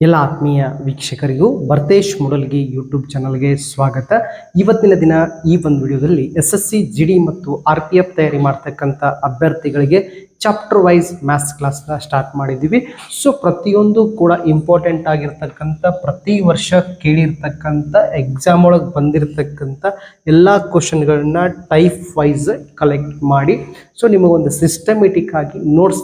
ಎಲ್ಲ ಆತ್ಮೀಯ ವೀಕ್ಷಕರಿಗೂ ಭರ್ತೇಶ್ ಮುಡಲ್ಗಿ ಯೂಟ್ಯೂಬ್ ಚಾನಲ್ಗೆ ಸ್ವಾಗತ. ಇವತ್ತಿನ ದಿನ ಈ ಒಂದು ವಿಡಿಯೋದಲ್ಲಿ S S C, G D ಮತ್ತು ಆರ್ ಪಿ ಎಫ್ ತಯಾರಿ ಮಾಡ್ತಕ್ಕಂಥ ಅಭ್ಯರ್ಥಿಗಳಿಗೆ ಚಾಪ್ಟರ್ ವೈಸ್ ಮ್ಯಾಥ್ಸ್ ಕ್ಲಾಸ್ನ ಸ್ಟಾರ್ಟ್ ಮಾಡಿದ್ದೀವಿ. ಸೊ, ಪ್ರತಿಯೊಂದು ಕೂಡ ಇಂಪಾರ್ಟೆಂಟ್ ಆಗಿರ್ತಕ್ಕಂಥ, ಪ್ರತಿ ವರ್ಷ ಕೇಳಿರ್ತಕ್ಕಂಥ ಎಕ್ಸಾಮ್ ಒಳಗೆ ಬಂದಿರತಕ್ಕಂಥ ಎಲ್ಲ ಕ್ವಶನ್ಗಳನ್ನ ಟೈಪ್ ವೈಸ್ ಕಲೆಕ್ಟ್ ಮಾಡಿ ಸೊ ನಿಮಗೊಂದು ಸಿಸ್ಟಮೆಟಿಕ್ ಆಗಿ ನೋಟ್ಸ್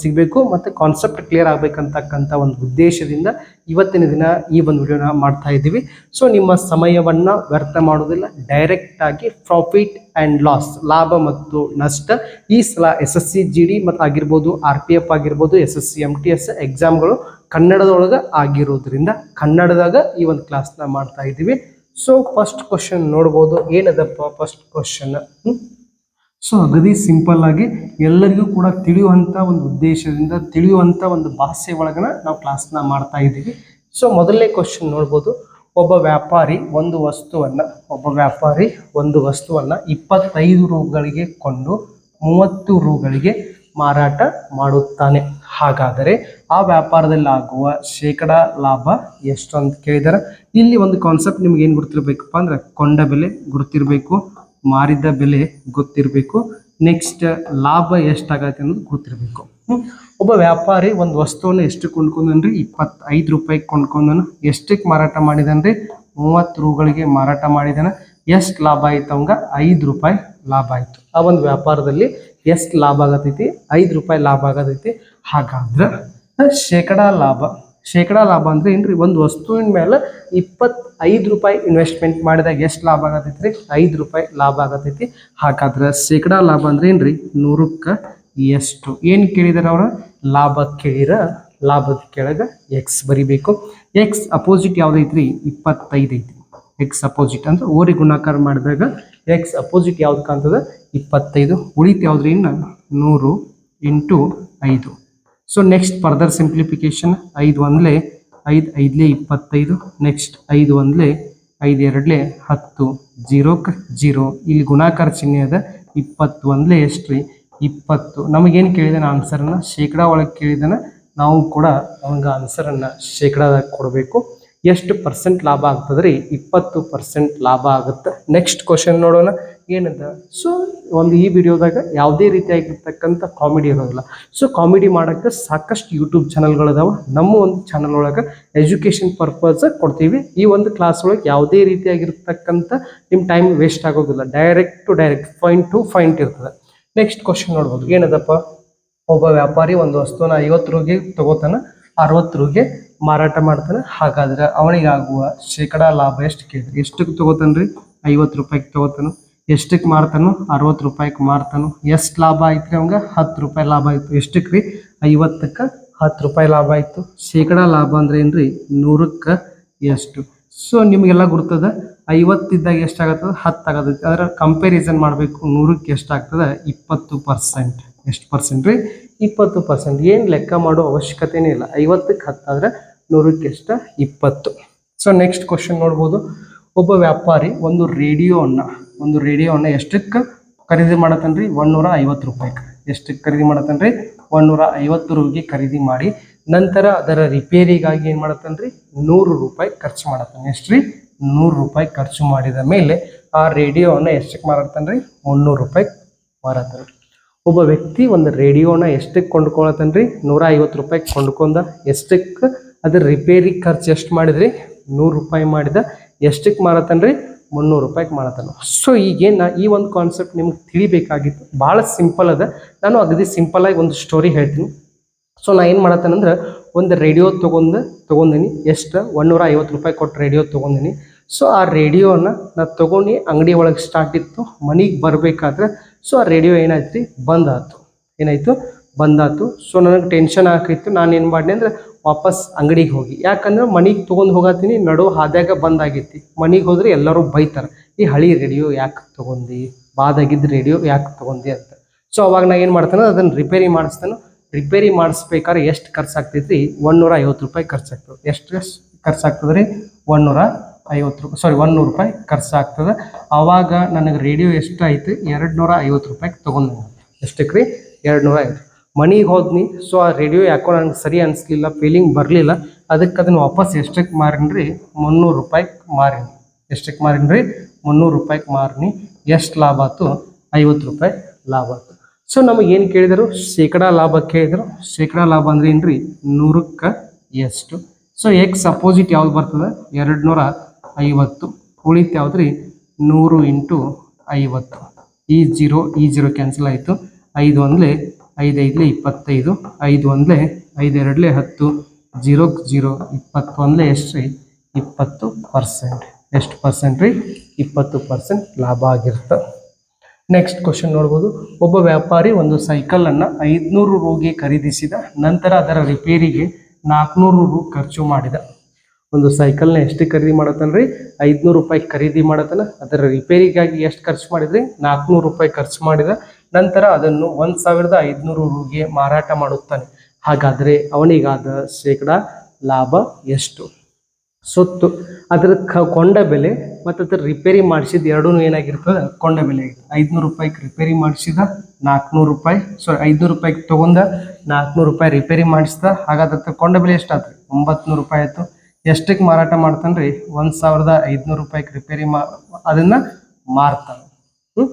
ಸಿಗಬೇಕು ಮತ್ತು ಕಾನ್ಸೆಪ್ಟ್ ಕ್ಲಿಯರ್ ಆಗಬೇಕಂತಕ್ಕಂಥ ಒಂದು ಉದ್ದೇಶದಿಂದ ಇವತ್ತಿನ ದಿನ ಈ ಒಂದು ವಿಡಿಯೋನ ಮಾಡ್ತಾ ಇದ್ದೀವಿ. ಸೊ ನಿಮ್ಮ ಸಮಯವನ್ನು ವ್ಯರ್ಥ ಮಾಡೋದಿಲ್ಲ ಡೈರೆಕ್ಟ್ ಆಗಿ ಪ್ರಾಫಿಟ್ ಆ್ಯಂಡ್ ಲಾಸ್ ಲಾಭ ಮತ್ತು ನಷ್ಟ. ಈ ಸಲ S S C G D ಮತ್ತು ಆಗಿರ್ಬೋದು ಆರ್ ಪಿ ಎಫ್ ಆಗಿರ್ಬೋದು S S C M T S ಎಕ್ಸಾಮ್ಗಳು ಕನ್ನಡದೊಳಗೆ ಆಗಿರೋದ್ರಿಂದ ಕನ್ನಡದಾಗ ಈ ಒಂದು ಕ್ಲಾಸ್ನ ಮಾಡ್ತಾ ಇದ್ದೀವಿ. ಸೊ ಫಸ್ಟ್ ಕ್ವಶನ್ ನೋಡ್ಬೋದು. ಏನದಪ್ಪ ಫಸ್ಟ್ ಕ್ವಶನ್ ಸೊ ಅಗದಿ ಸಿಂಪಲ್ ಆಗಿ ಎಲ್ಲರಿಗೂ ಕೂಡ ತಿಳಿಯುವಂಥ ಒಂದು ಉದ್ದೇಶದಿಂದ ತಿಳಿಯುವಂಥ ಒಂದು ಭಾಷೆ ಒಳಗನ ನಾವು ಕ್ಲಾಸ್ನ ಮಾಡ್ತಾ ಇದ್ದೀವಿ. ಸೊ ಮೊದಲನೇ ಕ್ವಶನ್ ನೋಡ್ಬೋದು. ಒಬ್ಬ ವ್ಯಾಪಾರಿ ಒಂದು ವಸ್ತುವನ್ನು, ಒಬ್ಬ ವ್ಯಾಪಾರಿ ಒಂದು ವಸ್ತುವನ್ನು ಇಪ್ಪತ್ತೈದು ರೂಗಳಿಗೆ ಕೊಂಡು ಮೂವತ್ತು ರೂಗಳಿಗೆ ಮಾರಾಟ ಮಾಡುತ್ತಾನೆ. ಹಾಗಾದರೆ ಆ ವ್ಯಾಪಾರದಲ್ಲಿ ಆಗುವ ಶೇಕಡ ಲಾಭ ಎಷ್ಟು ಅಂತ ಕೇಳಿದಾರೆ? ಇಲ್ಲಿ ಒಂದು ಕಾನ್ಸೆಪ್ಟ್ ನಿಮ್ಗೆ ಏನು ಗೊತ್ತಿರಬೇಕಪ್ಪ ಅಂದ್ರೆ ಕೊಂಡ ಬೆಲೆ ಗುರುತಿರಬೇಕು. ಮಾರಿದ ಬೆಲೆ ಗೊತ್ತಿರಬೇಕು. ನೆಕ್ಸ್ಟ್ ಲಾಭ ಎಷ್ಟಾಗತ್ತೆ ಅನ್ನೋದು ಗೊತ್ತಿರಬೇಕು. ಒಬ್ಬ ವ್ಯಾಪಾರಿ ಒಂದು ವಸ್ತುವನ್ನು ಎಷ್ಟು ಕೊಂಡ್ಕೊಂಡನ್ರಿ ಇಪ್ಪತ್ತೈದು ರೂಪಾಯಿಗೆ ಕೊಂಡ್ಕೊಂಡನು. ಎಷ್ಟಕ್ಕೆ ಮಾರಾಟ ಮಾಡಿದನ್ರಿ ಮೂವತ್ತು ರೂಗಳಿಗೆ ಮಾರಾಟ ಮಾಡಿದನ. ಎಷ್ಟು ಲಾಭ ಆಯ್ತು ಅವಂಗ? ಐದು ರೂಪಾಯಿ ಲಾಭ ಆಯಿತು. ಆ ಒಂದು ವ್ಯಾಪಾರದಲ್ಲಿ ಎಷ್ಟು ಲಾಭ ಆಗತೈತಿ? ಐದು ರೂಪಾಯಿ ಲಾಭ ಆಗತೈತಿ. ಹಾಗಾದ್ರೆ, ಶೇಕಡ ಲಾಭ ಶೇಕಡ ಲಾಭ ಅಂದ್ರೆ ರೀ ಒಂದು ವಸ್ತುವಿನ ಮೇಲೆ ಇಪ್ಪತ್ತೈದು ರೂಪಾಯಿ ಇನ್ವೆಸ್ಟ್ಮೆಂಟ್ ಮಾಡಿದಾಗ ಎಷ್ಟು ಲಾಭ ಆಗತೈತಿ ರೀ ಐದು ರೂಪಾಯಿ ಲಾಭ ಆಗತೈತಿ ಹಾಗಾದ್ರೆ ಶೇಕಡಾ ಲಾಭ ಅಂದ್ರೆ ರೀ ನೂರಕ್ಕೆ ಎಷ್ಟು? ಏನು ಕೇಳಿದಾರೆ ಅವರು? ಲಾಭ ಕೇಳಿರ, ಲಾಭದ ಕೆಳಗೆ ಎಕ್ಸ್ ಬರಿಬೇಕು. ಎಕ್ಸ್ ಅಪೋಸಿಟ್ ಯಾವ್ದೈತ್ರಿ ಇಪ್ಪತ್ತೈದು ಐತಿ ಎಕ್ಸ್ ಅಪೋಸಿಟ್ ಅಂದ್ರೆ ಓರಿ ಗುಣಾಕಾರ ಮಾಡಿದಾಗ ಎಕ್ಸ್ ಅಪೋಸಿಟ್ ಯಾವ್ದು ಅಂತದ? ಇಪ್ಪತ್ತೈದು. ಉಳಿತು ಯಾವ್ದ್ರಿ ಇನ್ನು? ನೂರು ಇಂಟು ಐದು. ಸೊ ನೆಕ್ಸ್ಟ್ ಫರ್ದರ್ ಸಿಂಪ್ಲಿಫಿಕೇಶನ್ ಐದು ಒಂದ್ಲೆ, ಐದು ಐದಲೇ ಇಪ್ಪತ್ತೈದು ನೆಕ್ಸ್ಟ್ ಐದು ಒಂದ್ಲೆ, ಐದು ಎರಡ್ಲೆ ಹತ್ತು ಜೀರೋಕ್ಕೆ ಜೀರೋ. ಇಲ್ಲಿ ಗುಣಾಕಾರ ಚಿಹ್ನೆ ಅದ, ಇಪ್ಪತ್ತು ಒಂದ್ಲೆ ಎಷ್ಟು ರೀ? ಇಪ್ಪತ್ತು. ನಮಗೇನು ಕೇಳಿದಾನೆ ಆನ್ಸರನ್ನ? ಶೇಕಡಾ ಒಳಗೆ ಕೇಳಿದಾನ, ನಾವು ಕೂಡ ಅವಂಗ ಆನ್ಸರನ್ನು ಶೇಕಡದಾಗ ಕೊಡಬೇಕು. ಎಷ್ಟು ಪರ್ಸೆಂಟ್ ಲಾಭ ಆಗ್ತದೆ ರೀ ಇಪ್ಪತ್ತು ಪರ್ಸೆಂಟ್ ಲಾಭ ಆಗುತ್ತೆ. ನೆಕ್ಸ್ಟ್ ಕ್ವಶನ್ ನೋಡೋಣ. ಏನದ ಸೊ ಒಂದು ಈ ವಿಡಿಯೋದಾಗ ಯಾವುದೇ ರೀತಿಯಾಗಿರ್ತಕ್ಕಂಥ ಕಾಮಿಡಿ ಇರೋದಿಲ್ಲ. ಸೊ ಕಾಮಿಡಿ ಮಾಡೋಕ್ಕೆ ಸಾಕಷ್ಟು ಯೂಟ್ಯೂಬ್ ಚಾನಲ್ಗಳಿದಾವೆ ನಮ್ಮ ಒಂದು ಚಾನಲ್ ಒಳಗೆ ಎಜುಕೇಷನ್ ಪರ್ಪಸ್ ಕೊಡ್ತೀವಿ. ಈ ಒಂದು ಕ್ಲಾಸ್ ಒಳಗೆ ಯಾವುದೇ ರೀತಿಯಾಗಿರ್ತಕ್ಕಂಥ ನಿಮ್ಮ ಟೈಮ್ ವೇಸ್ಟ್ ಆಗೋದಿಲ್ಲ. Direct to direct point to point ಇರ್ತದೆ. ನೆಕ್ಸ್ಟ್ ಕ್ವಶನ್ ನೋಡ್ಬೋದು. ಏನದಪ್ಪ? ಒಬ್ಬ ವ್ಯಾಪಾರಿ ಒಂದು ವಸ್ತುನ ಐವತ್ತು ರೂಪಾಯಿಗೆ ತಗೋತಾನೆ, ಅರವತ್ತು ರೂಪಾಯಿಗೆ ಮಾರಾಟ ಮಾಡ್ತಾನೆ. ಹಾಗಾದ್ರೆ ಅವನಿಗಾಗುವ ಶೇಕಡಾ ಲಾಭ ಎಷ್ಟು ಕೇಳಿದ್ರಿ ಎಷ್ಟಕ್ಕೆ ತಗೋತಾನ್ರಿ? ಐವತ್ತು ರೂಪಾಯಿಗೆ ತಗೋತಾನು. ಎಷ್ಟಕ್ಕೆ ಮಾರ್ತಾನು ಅರವತ್ತು ರೂಪಾಯಿಗೆ ಮಾರ್ತಾನು, ಎಷ್ಟು ಲಾಭ ಆಯ್ತು ರೀ ಅವಂಗ? ಹತ್ತು ರೂಪಾಯಿ ಲಾಭ ಆಯಿತು ಎಷ್ಟಕ್ಕೆ ರೀ? ಐವತ್ತಕ್ಕೆ ಹತ್ತು ರೂಪಾಯಿ ಲಾಭ ಆಯಿತು ಶೇಕಡ ಲಾಭ ಅಂದ್ರೆ ರೀ ನೂರಕ್ಕೆ ಎಷ್ಟು. ಸೊ ನಿಮಗೆಲ್ಲ ಗುರ್ತದ ಐವತ್ತಿದ್ದಾಗ ಎಷ್ಟಾಗತ್ತದ ಹತ್ತು ಆಗತೈತಿ ಅದರ ಕಂಪ್ಯಾರಿಸನ್ ಮಾಡಬೇಕು, ನೂರಕ್ಕೆ ಎಷ್ಟಾಗ್ತದೆ ಇಪ್ಪತ್ತು ಪರ್ಸೆಂಟ್. ಎಷ್ಟು ಪರ್ಸೆಂಟ್ ರೀ? ಇಪ್ಪತ್ತು ಪರ್ಸೆಂಟ್. ಏನು ಲೆಕ್ಕ ಮಾಡೋ ಅವಶ್ಯಕತೆನೇ ಇಲ್ಲ. ಐವತ್ತಕ್ಕೆ ಹತ್ತಾದ್ರೆ ನೂರಕ್ಕೆ ಎಷ್ಟ? ಇಪ್ಪತ್ತು. ಸೊ ನೆಕ್ಸ್ಟ್ ಕ್ವಶನ್ ನೋಡ್ಬೋದು. ಒಬ್ಬ ವ್ಯಾಪಾರಿ ಒಂದು ರೇಡಿಯೋವನ್ನು ಒಂದು ರೇಡಿಯೋವನ್ನು ಎಷ್ಟಕ್ಕೆ ಖರೀದಿ ಮಾಡತ್ತನ್ರಿ? ನೂರ ಐವತ್ತು ರೂಪಾಯಿಗೆ ಎಷ್ಟಕ್ಕೆ ಖರೀದಿ ಮಾಡತ್ತನ್ರಿ? ನೂರ ಐವತ್ತು ರೂಪಾಯಿಗೆ ಖರೀದಿ ಮಾಡಿ, ನಂತರ ಅದರ ರಿಪೇರಿಗಾಗಿ ಏನು ಮಾಡತ್ತನ್ರಿ? ನೂರು ರೂಪಾಯಿ ಖರ್ಚು ಮಾಡತ್ತಾನೆ ಎಷ್ಟು ರೀ ನೂರು ರೂಪಾಯಿ ಖರ್ಚು ಮಾಡಿದ ಮೇಲೆ ಆ ರೇಡಿಯೋವನ್ನು ಎಷ್ಟಕ್ಕೆ ಮಾರತ್ತನ್ರಿ ಮುನ್ನೂರು ರೂಪಾಯಿ ರೀ ಒಬ್ಬ ವ್ಯಕ್ತಿ ಒಂದು ರೇಡಿಯೋನ ಎಷ್ಟಕ್ಕೆ ಕೊಂಡ್ಕೊಳತನ್ರಿ ನೂರ ಐವತ್ತು ರೂಪಾಯಿ ಕೊಂಡ್ಕೊಂಡ ಎಷ್ಟಕ್ಕೆ ಅದರ ರಿಪೇರಿ ಖರ್ಚು ಎಷ್ಟು ಮಾಡಿದ್ರಿ? ನೂರು ರೂಪಾಯಿ ಮಾಡಿದ ಎಷ್ಟಕ್ಕೆ ಮಾರತನ್ರಿ ಮುನ್ನೂರು ರೂಪಾಯಿಗೆ ಮಾಡತ್ತಾನ ಸೊ ಈಗೇನು ಈ ಒಂದು ಕಾನ್ಸೆಪ್ಟ್ ನಿಮ್ಗೆ ತಿಳಿಬೇಕಾಗಿತ್ತು. ಭಾಳ ಸಿಂಪಲ್ ಅದ. ನಾನು ಅಗದಿ ಸಿಂಪಲಾಗಿ ಒಂದು ಸ್ಟೋರಿ ಹೇಳ್ತೀನಿ. ಸೊ ನಾ ಏನು ಮಾಡತ್ತೇನಂದ್ರೆ ಒಂದು ರೇಡಿಯೋ ತೊಗೊಂಡು, ತೊಗೊಂಡಿನಿ. ಎಷ್ಟು? ಒನ್ನೂರ ಐವತ್ತು ರೂಪಾಯಿ ಕೊಟ್ಟು ರೇಡಿಯೋ ತೊಗೊಂಡಿನಿ. ಸೊ ಆ ರೇಡಿಯೋನ ನಾ ತೊಗೊಂಡು ಅಂಗಡಿ ಒಳಗೆ ಸ್ಟಾರ್ಟ್ ಇತ್ತು. ಮನೆಗೆ ಬರಬೇಕಾದ್ರೆ ಸೊ ಆ ರೇಡಿಯೋ ಏನಾಯ್ತು ರೀ ಆಯ್ತು ಏನಾಯಿತು? ಬಂದಾತು. ಸೊ ನನಗೆ ಟೆನ್ಷನ್ ಹಾಕಿತ್ತು ನಾನು ಏನು ಮಾಡಿದೆ ಅಂದ್ರೆ ವಾಪಸ್ ಅಂಗಡಿಗೆ ಹೋಗಿ. ಯಾಕಂದ್ರೆ ಮನೆಗೆ ತೊಗೊಂಡು ಹೋಗತ್ತೀನಿ ನಡು ಹಾದ್ಯಾಗ ಬಂದಾಗೈತಿ ಮನೆಗೆ ಹೋದ್ರೆ ಎಲ್ಲರೂ ಬೈತಾರೆ, ಈ ಹಳಿ ರೇಡಿಯೋ ಯಾಕೆ ತೊಗೊಂಡು ಬಾದಾಗಿದ್ದ ರೇಡಿಯೋ ಯಾಕೆ ತೊಗೊಂಡು ಅಂತ. ಸೊ ಅವಾಗ ನಾ ಏನು ಮಾಡ್ತಾನೆ, ಅದನ್ನು ರಿಪೇರಿ ಮಾಡಿಸ್ತಾನೆ. ರಿಪೇರಿ ಮಾಡಿಸ್ಬೇಕಾದ್ರೆ ಎಷ್ಟು ಖರ್ಚಾಗ್ತೈತಿ ಒಂದೂರ ಐವತ್ತು ರೂಪಾಯಿ ಖರ್ಚಾಗ್ತದೆ. ಎಷ್ಟು ಖರ್ಚಾಗ್ತದೆ ರೀ ಒಂದೂರ ಐವತ್ತು ರೂಪಾಯಿ ಸಾರಿ ಒಂದೂರು ರೂಪಾಯಿ ಖರ್ಚಾಗ್ತದೆ. ಆವಾಗ ನನಗೆ ರೇಡಿಯೋ ಎಷ್ಟು ಆಯ್ತು? ಎರಡು ನೂರ ಐವತ್ತು ರೂಪಾಯಿಗೆ ತೊಗೊಂಡು ಎಷ್ಟಕ್ಕೆ ರೀ ಎರಡು ನೂರ ಐವತ್ತು. ಮನೆಗೆ ಹೋದ್ನಿ. ಸೊ ಆ ರೇಡಿಯೋ ಯಾಕೋ ನಂಗೆ ಸರಿ ಅನಿಸ್ಲಿಲ್ಲ ಫೀಲಿಂಗ್ ಬರಲಿಲ್ಲ. ಅದಕ್ಕೆ ಅದನ್ನ ವಾಪಸ್ ಎಷ್ಟಕ್ಕೆ ಮಾರಿನ್ರಿ? ಮುನ್ನೂರು ರೂಪಾಯಿಗೆ ಮಾರಿನಿ. ಎಷ್ಟಕ್ಕೆ ಮಾರಿನ್ರಿ? ಮುನ್ನೂರು ರೂಪಾಯಿಗೆ ಮಾರಿನಿ. ಎಷ್ಟು ಲಾಭ ಆಯ್ತು ಐವತ್ತು ರೂಪಾಯಿ ಲಾಭ ಆಯ್ತು ಸೊ ನಮಗೆ ಏನು ಕೇಳಿದರು? ಶೇಕಡ ಲಾಭ ಕೇಳಿದರು. ಶೇಕಡಾ ಲಾಭ ಅಂದ್ರೆ ಏನ್ರಿ? ನೂರಕ್ಕೆ ಎಷ್ಟು. ಸೊ ಎಕ್ಸ್ ಅಪೋಸಿಟ್ ಯಾವ್ದು ಬರ್ತದೆ? ಎರಡು ನೂರ ಐವತ್ತು. ಉಳಿತು ರೀ ನೂರು ಇಂಟು ಐವತ್ತು. ಈ ಜೀರೋ ಈ ಜೀರೋ ಕ್ಯಾನ್ಸಲ್ ಆಯಿತು. ಐದು ಒಂದಲೇ ಐದು ಐದಲೇ ಇಪ್ಪತ್ತೈದು ಐದು ಒಂದಲೇ ಐದು ಎರಡಲೇ ಹತ್ತು ಜೀರೋಕ್ಕೆ ಜೀರೋ ಇಪ್ಪತ್ತೊಂದಲೇ ಎಷ್ಟು ರೀ? ಇಪ್ಪತ್ತು ಪರ್ಸೆಂಟ್. ಎಷ್ಟು ಪರ್ಸೆಂಟ್ ರೀ? ಇಪ್ಪತ್ತು ಪರ್ಸೆಂಟ್ ಲಾಭ ಆಗಿರುತ್ತೆ ನೆಕ್ಸ್ಟ್ ಕ್ವಶನ್ ನೋಡ್ಬೋದು. ಒಬ್ಬ ವ್ಯಾಪಾರಿ ಒಂದು ಸೈಕಲನ್ನು ಐದುನೂರು ರೂಗೆ ಖರೀದಿಸಿದ, ನಂತರ ಅದರ ರಿಪೇರಿಗೆ ನಾಲ್ಕುನೂರು ರು ಖರ್ಚು ಮಾಡಿದ. ಒಂದು ಸೈಕಲ್ನ ಎಷ್ಟು ಖರೀದಿ ಮಾಡತ್ತನ್ರಿ ಐದುನೂರು ರೂಪಾಯಿ ಖರೀದಿ ಮಾಡತನ, ಅದರ ರಿಪೇರಿಗಾಗಿ ಎಷ್ಟು ಖರ್ಚು ಮಾಡಿದ್ರಿ? ನಾಲ್ಕುನೂರು ರೂಪಾಯಿ ಖರ್ಚು ಮಾಡಿದ. ನಂತರ ಅದನ್ನು ಒಂದು ಸಾವಿರದ ಐದುನೂರು ರೂಗೆ ಮಾರಾಟ ಮಾಡುತ್ತಾನೆ. ಹಾಗಾದರೆ ಅವನಿಗಾದ ಶೇಕಡ ಲಾಭ ಎಷ್ಟು? ಸೊತ್ತು. ಅದರ ಕ ಕೊಂಡ ಬೆಲೆ ಮತ್ತು ಅದರ ರಿಪೇರಿ ಮಾಡಿಸಿದ ಎರಡೂ ಏನಾಗಿರ್ತದೆ? ಕೊಂಡ ಬೆಲೆ ಐದುನೂರು ರೂಪಾಯಿಗೆ ರಿಪೇರಿ ಮಾಡಿಸಿದ ನಾಲ್ಕುನೂರು ರೂಪಾಯಿ ಸಾರಿ ಐದುನೂರು ರೂಪಾಯಿಗೆ ತೊಗೊಂಡ ನಾಲ್ಕುನೂರು ರೂಪಾಯಿ ರಿಪೇರಿ ಮಾಡಿಸಿದ. ಹಾಗಾದ್ರೆ ಕೊಂಡ ಬೆಲೆ ಎಷ್ಟಾಯ್ತು ಒಂಬತ್ನೂರು ರೂಪಾಯಿ ಆಯಿತು. ಎಷ್ಟಕ್ಕೆ ಮಾರಾಟ ಮಾಡ್ತಾನೆ ರೀ ಒಂದು ಸಾವಿರದ ಐದುನೂರು ರೂಪಾಯಿಗೆ ರಿಪೇರಿ ಮಾ ಅದನ್ನು ಮಾರ್ತಾನೆ. ಹ್ಞೂ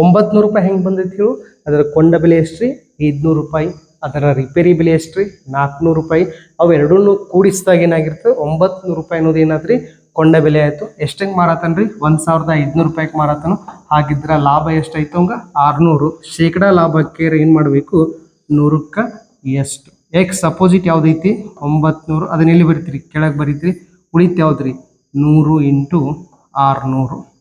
ಒಂಬತ್ತು ರೂಪಾಯಿ ಹೆಂಗೆ ಬಂದೈತಿ ಹೇಳು? ಅದರ ಕೊಂಡ ಬೆಲೆ ಎಷ್ಟು ರೀ ಐದುನೂರು ರೂಪಾಯಿ. ಅದರ ರಿಪೇರಿ ಬೆಲೆ ಎಷ್ಟು ರೀ ನಾಲ್ಕುನೂರು ರೂಪಾಯಿ ಅವೆರಡೂ ಕೂಡಿಸಿದಾಗ ಏನಾಗಿರ್ತದೆ? ಒಂಬತ್ತು ರೂಪಾಯಿ ಅನ್ನೋದು ಏನಾದ್ರಿ? ಕೊಂಡ ಬೆಲೆ ಆಯಿತು. ಎಷ್ಟಂಗೆ ಮಾರಾತನ್ ರೀ ಒಂದು ಸಾವಿರದ ಐದುನೂರು ರೂಪಾಯಿಗೆ ಮಾರಾತನು ಹಾಗಿದ್ರೆ ಲಾಭ ಎಷ್ಟಾಯ್ತು ಹಂಗ? ಆರುನೂರು. ಶೇಕಡಾ ಲಾಭಕ್ಕೆ ಏನು ಮಾಡಬೇಕು? ನೂರಕ್ಕೆ ಎಷ್ಟು? ಎಕ್ಸ್ ಅಪೋಸಿಟ್ ಯಾವ್ದೈತಿ? ಒಂಬತ್ನೂರು. ಅದನ್ನೆಲ್ಲಿ ಬರಿತೀರಿ? ಕೆಳಗೆ ಬರೀತೀರಿ? ಉಳಿತು ಯಾವ್ದು ನೂರು ಇಂಟು ಆರುನೂರು.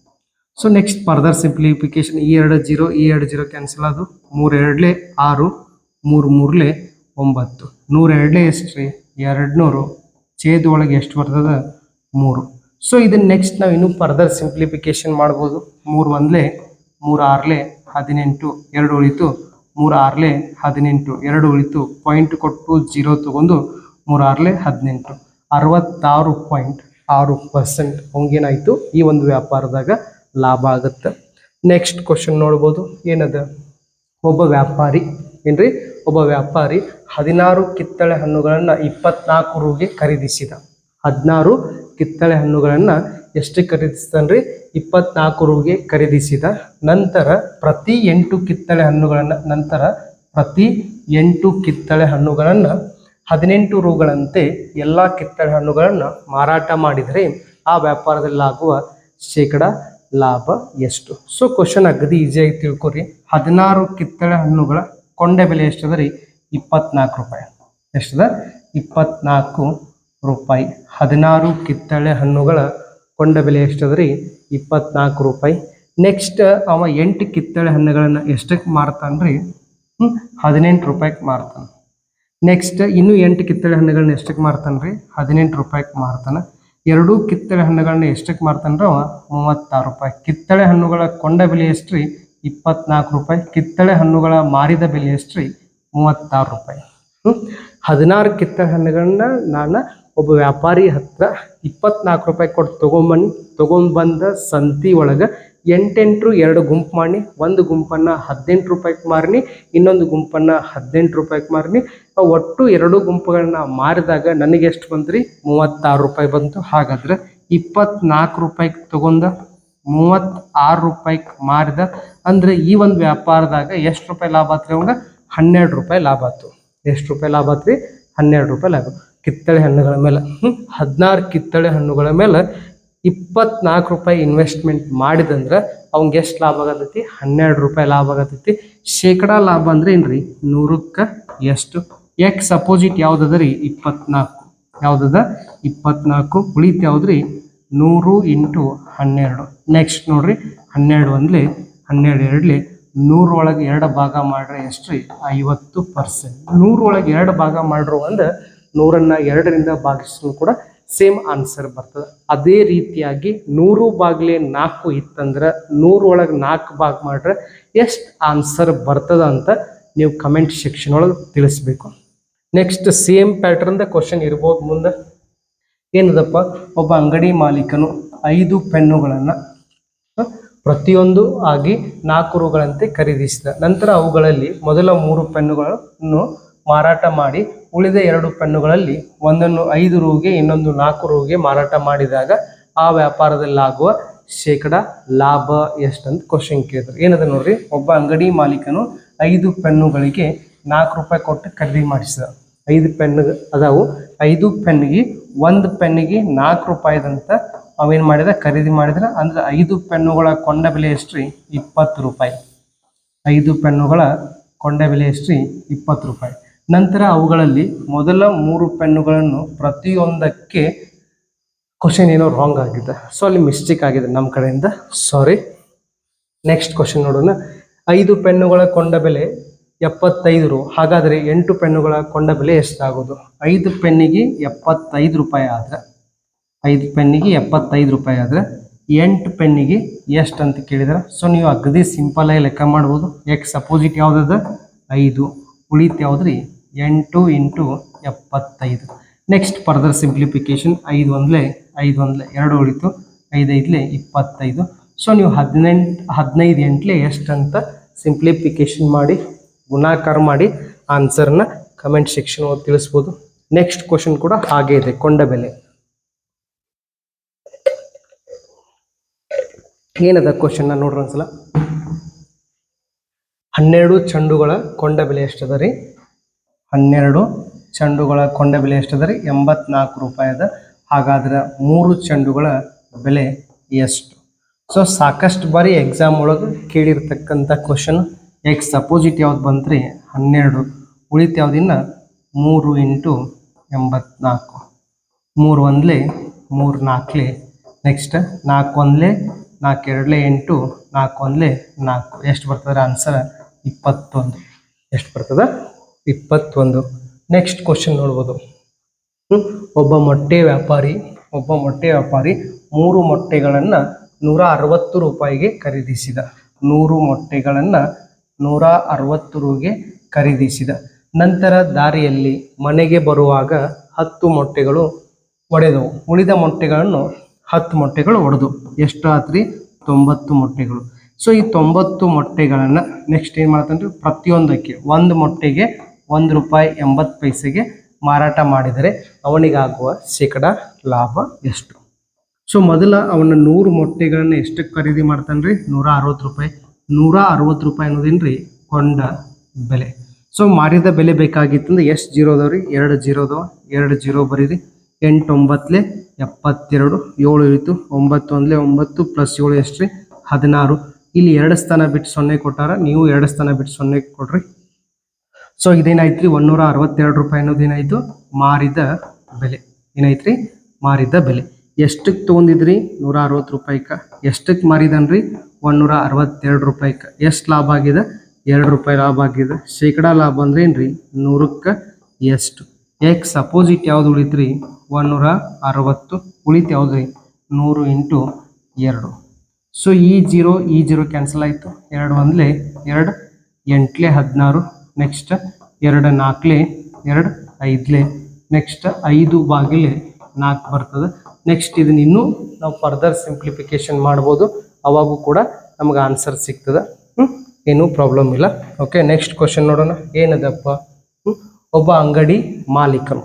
ಸೊ ನೆಕ್ಸ್ಟ್ ಫರ್ದರ್ ಸಿಂಪ್ಲಿಫಿಕೇಶನ್ ಈ ಎರಡು ಜೀರೋ ಈ ಎರಡು ಜೀರೋ ಕ್ಯಾನ್ಸಲ್ ಅದು ಮೂರು ಆರು, ಮೂರು ಮೂರಲೇ ಒಂಬತ್ತು. ನೂರ ಎರಡಲೇ ಎಷ್ಟು ರೀ ಎರಡು ನೂರು ಛೇದ ಒಳಗೆ ಎಷ್ಟು ಬರ್ತದೆ? ಮೂರು. ಸೊ ಇದನ್ನು ನೆಕ್ಸ್ಟ್ ನಾವು ಇನ್ನೂ ಫರ್ದರ್ ಸಿಂಪ್ಲಿಫಿಕೇಶನ್ ಮಾಡ್ಬೋದು. ಮೂರು ಒಂದಲೇ, ಮೂರು ಆರ್ಲೆ ಹದಿನೆಂಟು, ಎರಡು ಉಳಿತು, ಮೂರು ಆರ್ಲೆ ಹದಿನೆಂಟು, ಎರಡು ಉಳಿತು ಪಾಯಿಂಟ್ ಕೊಟ್ಟು ಜೀರೋ ತಗೊಂಡು ಮೂರು ಆರ್ಲೆ ಹದಿನೆಂಟು. ಅರವತ್ತಾರು ಪಾಯಿಂಟ್ ಆರು ಪರ್ಸೆಂಟ್ ಅವಂಗೇನಾಯಿತು ಈ ಒಂದು ವ್ಯಾಪಾರದಾಗ ಲಾಭ ಆಗುತ್ತೆ. ನೆಕ್ಸ್ಟ್ ಕ್ವಶನ್ ನೋಡ್ಬೋದು. ಏನದ? ಒಬ್ಬ ವ್ಯಾಪಾರಿ, ಏನ್ರಿ? ಒಬ್ಬ ವ್ಯಾಪಾರಿ ಹದಿನಾರು ಕಿತ್ತಳೆ ಹಣ್ಣುಗಳನ್ನು ಇಪ್ಪತ್ನಾಲ್ಕು ರೂಗೆ ಖರೀದಿಸಿದ. ಹದಿನಾರು ಕಿತ್ತಳೆ ಹಣ್ಣುಗಳನ್ನು ಎಷ್ಟು ಖರೀದಿಸ್ತಾನ್ರಿ? ಇಪ್ಪತ್ನಾಲ್ಕು ರೂಗೆ ಖರೀದಿಸಿದ. ನಂತರ ಪ್ರತಿ ಎಂಟು ಕಿತ್ತಳೆ ಹಣ್ಣುಗಳನ್ನು, ನಂತರ ಪ್ರತಿ ಎಂಟು ಕಿತ್ತಳೆ ಹಣ್ಣುಗಳನ್ನು ಹದಿನೆಂಟು ರೂಗಳಂತೆ ಎಲ್ಲ ಕಿತ್ತಳೆ ಹಣ್ಣುಗಳನ್ನು ಮಾರಾಟ ಮಾಡಿದರೆ ಆ ವ್ಯಾಪಾರದಲ್ಲಿ ಆಗುವ ಶೇಕಡ ಲಾಭ ಎಷ್ಟು? ಸೊ ಕ್ವಶನ್ ಅಗದಿ ಈಸಿಯಾಗಿ ತಿಳ್ಕೊರಿ. ಹದಿನಾರು ಕಿತ್ತಳೆ ಹಣ್ಣುಗಳ ಕೊಂಡೆ ಬೆಲೆ ಎಷ್ಟದ ರೀ? ಇಪ್ಪತ್ನಾಲ್ಕು ರೂಪಾಯಿ. ಎಷ್ಟದ? ಇಪ್ಪತ್ನಾಲ್ಕು ರೂಪಾಯಿ. ಹದಿನಾರು ಕಿತ್ತಳೆ ಹಣ್ಣುಗಳ ಕೊಂಡ ಬೆಲೆ ಎಷ್ಟದ ರೀ? ಇಪ್ಪತ್ನಾಲ್ಕು ರೂಪಾಯಿ. ನೆಕ್ಸ್ಟ್ ಅವ ಎಂಟು ಕಿತ್ತಳೆ ಹಣ್ಣುಗಳನ್ನು ಎಷ್ಟಕ್ಕೆ ಮಾರ್ತಾನೆ ರೀ? ಹದಿನೆಂಟು ರೂಪಾಯಿಗೆ ಮಾರ್ತಾನೆ. ನೆಕ್ಸ್ಟ್ ಇನ್ನೂ ಎಂಟು ಕಿತ್ತಳೆ ಹಣ್ಣುಗಳನ್ನ ಎಷ್ಟಕ್ಕೆ ಮಾರ್ತಾನೆ ರೀ? ಹದಿನೆಂಟು ರೂಪಾಯಿಗೆ ಮಾರ್ತಾನೆ. ಎರಡೂ ಕಿತ್ತಳೆ ಹಣ್ಣುಗಳನ್ನ ಎಷ್ಟಕ್ಕೆ ಮಾರ್ತಾನ್ರಿ ಮೂವತ್ತಾರು ರೂಪಾಯಿ. ಕಿತ್ತಳೆ ಹಣ್ಣುಗಳ ಕೊಂಡ ಬೆಲೆ ಎಷ್ಟು ರೀ ಇಪ್ಪತ್ನಾಲ್ಕು ರೂಪಾಯಿ. ಕಿತ್ತಳೆ ಹಣ್ಣುಗಳ ಮಾರಿದ ಬೆಲೆ ಎಷ್ಟು ರೀ ಮೂವತ್ತಾರು ರೂಪಾಯಿ. ಹದಿನಾರು ಕಿತ್ತಳೆ ಹಣ್ಣುಗಳನ್ನ ನಾನು ಒಬ್ಬ ವ್ಯಾಪಾರಿ ಹತ್ರ ಇಪ್ಪತ್ನಾಲ್ಕು ರೂಪಾಯಿ ಕೊಟ್ಟು ತಗೊಂಬಂದು ತಗೊಂಬಂದ ಸಂತಿ ಒಳಗೆ ಎಂಟೆಂಟು ಎರಡು ಗುಂಪು ಮಾಡಿ ಒಂದು ಗುಂಪನ್ನು ಹದಿನೆಂಟು ರೂಪಾಯಿಗೆ ಮಾರಿನಿ, ಇನ್ನೊಂದು ಗುಂಪನ್ನು ಹದಿನೆಂಟು ರೂಪಾಯಿಗೆ ಮಾರಿನಿ. ಒಟ್ಟು ಎರಡು ಗುಂಪುಗಳನ್ನ ಮಾರಿದಾಗ ನನಗೆ ಎಷ್ಟು ಬಂತು ರೀ ಮೂವತ್ತಾರು ರೂಪಾಯಿ ಬಂತು. ಹಾಗಾದ್ರೆ ಇಪ್ಪತ್ನಾಲ್ಕು ರೂಪಾಯಿಗೆ ತಗೊಂಡ ಮೂವತ್ತಾರು ರೂಪಾಯಿಗೆ ಮಾರಿದ, ಅಂದರೆ ಈ ಒಂದು ವ್ಯಾಪಾರದಾಗ ಎಷ್ಟು ರೂಪಾಯಿ ಲಾಭ ಆತ್ರಿ ಅವಂಗ? ಹನ್ನೆರಡು ರೂಪಾಯಿ ಲಾಭ ಆಯ್ತು ಎಷ್ಟು ರೂಪಾಯಿ ಲಾಭ ಆತ್ರಿ? ಹನ್ನೆರಡು ರೂಪಾಯಿ ಲಾಭ. ಕಿತ್ತಳೆ ಹಣ್ಣುಗಳ ಮೇಲೆ. ಹದಿನಾರು ಕಿತ್ತಳೆ ಹಣ್ಣುಗಳ ಮೇಲೆ ಇಪ್ಪತ್ನಾಲ್ಕು ರೂಪಾಯಿ ಇನ್ವೆಸ್ಟ್ಮೆಂಟ್ ಮಾಡಿದಂದ್ರೆ ಅವಂಗೆ ಎಷ್ಟು ಲಾಭ ಆಗತೈತಿ? ಹನ್ನೆರಡು ರೂಪಾಯಿ ಲಾಭ ಆಗತೈತಿ. ಶೇಕಡಾ ಲಾಭ ಅಂದ್ರೆ ಏನ್ರಿ? ನೂರಕ್ಕೆ ಎಷ್ಟು? ಎಕ್ಸ್ ಅಪೋಸಿಟ್ ಯಾವ್ದದ ರೀ? ಇಪ್ಪತ್ನಾಲ್ಕು. ಯಾವುದದ? ಇಪ್ಪತ್ನಾಲ್ಕು. ಉಳಿತು ಯಾವ್ದ್ರಿ? ನೂರು ಇಂಟು ಹನ್ನೆರಡು. ನೆಕ್ಸ್ಟ್ ನೋಡ್ರಿ. ಹನ್ನೆರಡು ಒಂದ್ಲಿ, ಹನ್ನೆರಡು ಎರಡ್ಲಿ ನೂರೊಳಗೆ ಎರಡು ಭಾಗ ಮಾಡ್ರೆ ಎಷ್ಟು ರೀ ಐವತ್ತು ಪರ್ಸೆಂಟ್ ನೂರೊಳಗೆ ಎರಡು ಭಾಗ ಮಾಡ್ರು ಅಂದ್ರೆ ನೂರನ್ನ ಎರಡರಿಂದ ಭಾಗಿಸಲು ಕೂಡ ಸೇಮ್ ಆನ್ಸರ್ ಬರ್ತದೆ. ಅದೇ ರೀತಿಯಾಗಿ ನೂರು ಬಾಗ್ಲೆ ನಾಲ್ಕು ಇತ್ತಂದ್ರೆ ನೂರೊಳಗೆ ನಾಲ್ಕು ಭಾಗ ಮಾಡ್ರೆ ಎಷ್ಟು ಆನ್ಸರ್ ಬರ್ತದ ಅಂತ ನೀವು ಕಮೆಂಟ್ ಸೆಕ್ಷನ್ ಒಳಗೆ ತಿಳಿಸ್ಬೇಕು. ನೆಕ್ಸ್ಟ್ ಸೇಮ್ ಪ್ಯಾಟ್ರನ್ದ ಕ್ವಶನ್ ಇರ್ಬೋದು ಮುಂದೆ. ಏನದಪ್ಪ? ಒಬ್ಬ ಅಂಗಡಿ ಮಾಲೀಕನು ಐದು ಪೆನ್ನುಗಳನ್ನು ಪ್ರತಿಯೊಂದು ಆಗಿ ನಾಲ್ಕು ರುಗಳಂತೆ ಖರೀದಿಸಿದ. ನಂತರ ಅವುಗಳಲ್ಲಿ ಮೊದಲ ಮೂರು ಪೆನ್ನುಗಳನ್ನು ಮಾರಾಟ ಮಾಡಿ ಉಳಿದ ಎರಡು ಪೆನ್ನುಗಳಲ್ಲಿ ಒಂದನ್ನು ಐದು ರೂಗೆ, ಇನ್ನೊಂದು ನಾಲ್ಕು ರೂಗೆ ಮಾರಾಟ ಮಾಡಿದಾಗ ಆ ವ್ಯಾಪಾರದಲ್ಲಿ ಆಗುವ ಶೇಕಡ ಲಾಭ ಎಷ್ಟಂತ ಕ್ವಶನ್ ಕೇಳಿದ್ರು. ಏನದ ನೋಡ್ರಿ? ಒಬ್ಬ ಅಂಗಡಿ ಮಾಲೀಕನು ಐದು ಪೆನ್ನುಗಳಿಗೆ ನಾಲ್ಕು ರೂಪಾಯಿ ಕೊಟ್ಟು ಖರೀದಿ ಮಾಡಿಸಿದ. ಐದು ಪೆನ್ ಅದಾವು. ಐದು ಪೆನ್ನಿಗೆ ಒಂದು ಪೆನ್ನಿಗೆ ನಾಲ್ಕು ರೂಪಾಯಿದಂತ ಅವೇನು ಮಾಡಿದ? ಖರೀದಿ ಮಾಡಿದ್ರೆ. ಅಂದ್ರೆ ಐದು ಪೆನ್ನುಗಳ ಕೊಂಡ ಬೆಲೆ ಎಷ್ಟ್ರಿ? ಇಪ್ಪತ್ತು ರೂಪಾಯಿ. ಐದು ಪೆನ್ನುಗಳ ಕೊಂಡ ಬೆಲೆ ಎಷ್ಟ್ರಿ? ಇಪ್ಪತ್ತು ರೂಪಾಯಿ. ನಂತರ ಅವುಗಳಲ್ಲಿ ಮೊದಲ ಮೂರು ಪೆನ್ನುಗಳನ್ನು ಪ್ರತಿಯೊಂದಕ್ಕೆ ಕ್ವಶನ್ ಏನೋ ರಾಂಗ್ ಆಗಿದೆ. ಸೊ ಅಲ್ಲಿ ಮಿಸ್ಟೇಕ್ ಆಗಿದೆ ನಮ್ಮ ಕಡೆಯಿಂದ. ಸಾರಿ ನೆಕ್ಸ್ಟ್ ಕ್ವಶನ್ ನೋಡೋಣ. ಐದು ಪೆನ್ನುಗಳ ಕೊಂಡ ಬೆಲೆ ಎಪ್ಪತ್ತೈದು ರು. ಹಾಗಾದರೆ ಎಂಟು ಪೆನ್ನುಗಳ ಕೊಂಡ ಬೆಲೆ ಎಷ್ಟಾಗೋದು? ಐದು ಪೆನ್ನಿಗೆ ಎಪ್ಪತ್ತೈದು ರೂಪಾಯಿ ಆದ್ರೆ, ಐದು ಪೆನ್ನಿಗೆ ಎಪ್ಪತ್ತೈದು ರೂಪಾಯಿ ಆದ್ರೆ ಎಂಟು ಪೆನ್ನಿಗೆ ಎಷ್ಟು ಅಂತ ಕೇಳಿದರೆ? ಸೊ ನೀವು ಅಗದಿ ಸಿಂಪಲ್ ಆಗಿ ಲೆಕ್ಕ ಮಾಡ್ಬೋದು. ಎಕ್ಸ್ ಅಪೋಸಿಟ್ ಯಾವುದದ? ಐದು. ಉಳಿತು ಯಾವ್ದ್ರಿ? ಎಂಟು ಇಂಟು ಎಪ್ಪತ್ತೈದು. ನೆಕ್ಸ್ಟ್ ಫರ್ದರ್ ಸಿಂಪ್ಲಿಫಿಕೇಶನ್ ಐದು ಒಂದ್ಲೆ ಐದು ಒಂದ್ಲೆ, ಎರಡು ಉಳಿತು ಐದೈದ್ಲೆ ಇಪ್ಪತ್ತೈದು. ಸೊ ನೀವು ಹದಿನೆಂಟು, ಹದಿನೈದು ಎಂಟ್ಲೆ ಎಷ್ಟು ಅಂತ ಸಿಂಪ್ಲಿಫಿಕೇಶನ್ ಮಾಡಿ, ಗುಣಾಕಾರ ಮಾಡಿ ಆನ್ಸರ್ನ ಕಮೆಂಟ್ ಸೆಕ್ಷನ್ ತಿಳಿಸ್ಬೋದು. ನೆಕ್ಸ್ಟ್ ಕ್ವಶನ್ ಕೂಡ ಹಾಗೆ ಇದೆ, ಕೊಂಡ ಬೆಲೆ. ಏನದ ಕ್ವಶನ್ನ ನೋಡ್ರಿ ಒಂದ್ಸಲ ಹನ್ನೆರಡು ಚೆಂಡುಗಳ ಕೊಂಡ ಬೆಲೆ ಎಷ್ಟದ ರೀ? ಹನ್ನೆರಡು ಚೆಂಡುಗಳ ಕೊಂಡ ಬೆಲೆ ಎಷ್ಟದ ರೀ? ಎಂಬತ್ನಾಲ್ಕು ರೂಪಾಯಿ ಅದ ಹಾಗಾದ್ರೆ ಮೂರು ಚೆಂಡುಗಳ ಬೆಲೆ ಎಷ್ಟು? ಸೊ ಸಾಕಷ್ಟು ಬಾರಿ ಎಕ್ಸಾಮ್ ಒಳಗೆ ಕೇಳಿರ್ತಕ್ಕಂಥ ಕ್ವಶನ್ ಎಕ್ಸ್ ಸಪೋಸಿಟ್ ಯಾವ್ದು ಬಂತ್ರಿ ಹನ್ನೆರಡು. ಉಳಿತ ಯಾವುದಿನ್ನ ಮೂರು ಇಂಟು ಎಂಬತ್ನಾಲ್ಕು. ಮೂರು ಒಂದ್ಲೆ, ಮೂರು ನಾಲ್ಕಲೆ ನೆಕ್ಸ್ಟ್ ನಾಲ್ಕು ಒಂದ್ಲೆ, ನಾಲ್ಕು ಎರಡಲೆ ಎಂಟು, ನಾಲ್ಕು ಒಂದ್ಲೆ ನಾಲ್ಕು. ಎಷ್ಟು ಬರ್ತದೆ ಆನ್ಸರ್ ಇಪ್ಪತ್ತೊಂದು. ಎಷ್ಟು ಬರ್ತದ? ಇಪ್ಪತ್ತೊಂದು. ನೆಕ್ಸ್ಟ್ ಕ್ವಶನ್ ನೋಡ್ಬೋದು. ಒಬ್ಬ ಮೊಟ್ಟೆ ವ್ಯಾಪಾರಿ, ಒಬ್ಬ ಮೊಟ್ಟೆ ವ್ಯಾಪಾರಿ ಮೂರು ಮೊಟ್ಟೆಗಳನ್ನು ನೂರ ಅರವತ್ತು ರೂಪಾಯಿಗೆ ಖರೀದಿಸಿದ. ನೂರು ಮೊಟ್ಟೆಗಳನ್ನು ನೂರ ಅರವತ್ತು ರೂಗೆ ಖರೀದಿಸಿದ. ನಂತರ ದಾರಿಯಲ್ಲಿ ಮನೆಗೆ ಬರುವಾಗ ಹತ್ತು ಮೊಟ್ಟೆಗಳು ಒಡೆದವು. ಉಳಿದ ಮೊಟ್ಟೆಗಳನ್ನು ಹತ್ತು ಮೊಟ್ಟೆಗಳು ಒಡೆದು. ಎಷ್ಟು ಆತ್ರಿ ತೊಂಬತ್ತು ಮೊಟ್ಟೆಗಳು. ಸೊ ಈ ತೊಂಬತ್ತು ಮೊಟ್ಟೆಗಳನ್ನು ನೆಕ್ಸ್ಟ್ ಏನು ಮಾಡ್ತಾನೆ ಪ್ರತಿಯೊಂದಕ್ಕೆ, ಒಂದು ಮೊಟ್ಟೆಗೆ ಒಂದು ರೂಪಾಯಿ ಎಂಬತ್ತು ಪೈಸೆಗೆ ಮಾರಾಟ ಮಾಡಿದರೆ ಅವನಿಗಾಗುವ ಶೇಕಡ ಲಾಭ ಎಷ್ಟು? ಸೊ ಮೊದಲ ಅವನ ನೂರು ಮೊಟ್ಟೆಗಳನ್ನು ಎಷ್ಟಕ್ಕೆ ಖರೀದಿ ಮಾಡ್ತಾನೆ ರೀ ನೂರ ಅರವತ್ತು ರೂಪಾಯಿ. ನೂರ ಅರವತ್ತು ರೂಪಾಯಿ ಅನ್ನೋದೇನ್ರಿ? ಕೊಂಡ ಬೆಲೆ. ಸೊ ಮಾರಿದ ಬೆಲೆ ಬೇಕಾಗಿತ್ತಂದ್ರೆ ಎಷ್ಟು ಜೀರೋ ಅದಾವ ರೀ ಎರಡು ಜೀರೋ ಅದಾವ. ಎರಡು ಜೀರೋ ಬರೀರಿ. ಎಂಟು ಒಂಬತ್ತಲೆ ಎಪ್ಪತ್ತೆರಡು. ಏಳು ಇಳಿತು. ಒಂಬತ್ತು ಒಂದಲೇ ಒಂಬತ್ತು ಪ್ಲಸ್ ಏಳು ಎಷ್ಟು ರೀ ಹದಿನಾರು. ಇಲ್ಲಿ ಎರಡು ಸ್ಥಾನ ಬಿಟ್ಟು ಸೊನ್ನೆ ಕೊಟ್ಟಾರ. ನೀವು ಎರಡು ಸ್ಥಾನ ಬಿಟ್ಟು ಸೊನ್ನೆ ಕೊಡ್ರಿ. ಸೊ ಇದೇನಾಯ್ತು ರೀ ಒಂದೂರ ಅರವತ್ತೆರಡು ರೂಪಾಯಿ ಅನ್ನೋದೇನಾಯ್ತು ಮಾರಿದ ಬೆಲೆ. ಏನಾಯ್ತು ಮಾರಿದ ಬೆಲೆ. ಎಷ್ಟಕ್ಕೆ ತೊಗೊಂಡಿದ್ರಿ? ನೂರ ಅರವತ್ತು ರೂಪಾಯಿಕ. ಎಷ್ಟಕ್ಕೆ ಮಾರಿದನ್ರಿ? ಒಂದೂರ ಅರವತ್ತೆರಡು ರೂಪಾಯಿಕ. ಎಷ್ಟು ಲಾಭ ಆಗಿದೆ? ಎರಡು ರೂಪಾಯಿ ಲಾಭ ಆಗಿದೆ. ಶೇಕಡ ಲಾಭ ಅಂದ್ರೆ ಏನ್ರಿ? ನೂರಕ್ಕೆ ಎಷ್ಟು. ಎಕ್ಸ್ ಅಪೋಸಿಟ್ ಯಾವ್ದು ಉಳಿತ್ರಿ? ಒಂದೂರ ಅರವತ್ತು ಉಳಿತು ಯಾವ್ದು ರೀ ನೂರು ಇಂಟು ಎರಡು. ಸೊ, ಈ ಜೀರೋ ಈ ಜೀರೋ ಕ್ಯಾನ್ಸಲ್ ಆಯಿತು. ಎರಡು ಒಂದ್ಲೆ ಎರಡು, ಎಂಟ್ಲೆ ಹದಿನಾರು. ನೆಕ್ಸ್ಟ್ ಎರಡು ನಾಲ್ಕಲೆ ಎರಡು ಐದಲೆ. ನೆಕ್ಸ್ಟ್ ಐದು ಬಾಗಿಲೆ ನಾಲ್ಕು ಬರ್ತದೆ. ನೆಕ್ಸ್ಟ್ ಇದನ್ನ ಇನ್ನೂ ನಾವು ಫರ್ದರ್ ಸಿಂಪ್ಲಿಫಿಕೇಶನ್ ಮಾಡ್ಬೋದು. ಅವಾಗೂ ಕೂಡ ನಮಗೆ ಆನ್ಸರ್ ಸಿಗ್ತದೆ. ಹ್ಞೂ ಏನೂ ಪ್ರಾಬ್ಲಮ್ ಇಲ್ಲ. ಓಕೆ ನೆಕ್ಸ್ಟ್ ಕ್ವಶನ್ ನೋಡೋಣ. ಏನದಪ್ಪ? ಒಬ್ಬ ಅಂಗಡಿ ಮಾಲೀಕನು.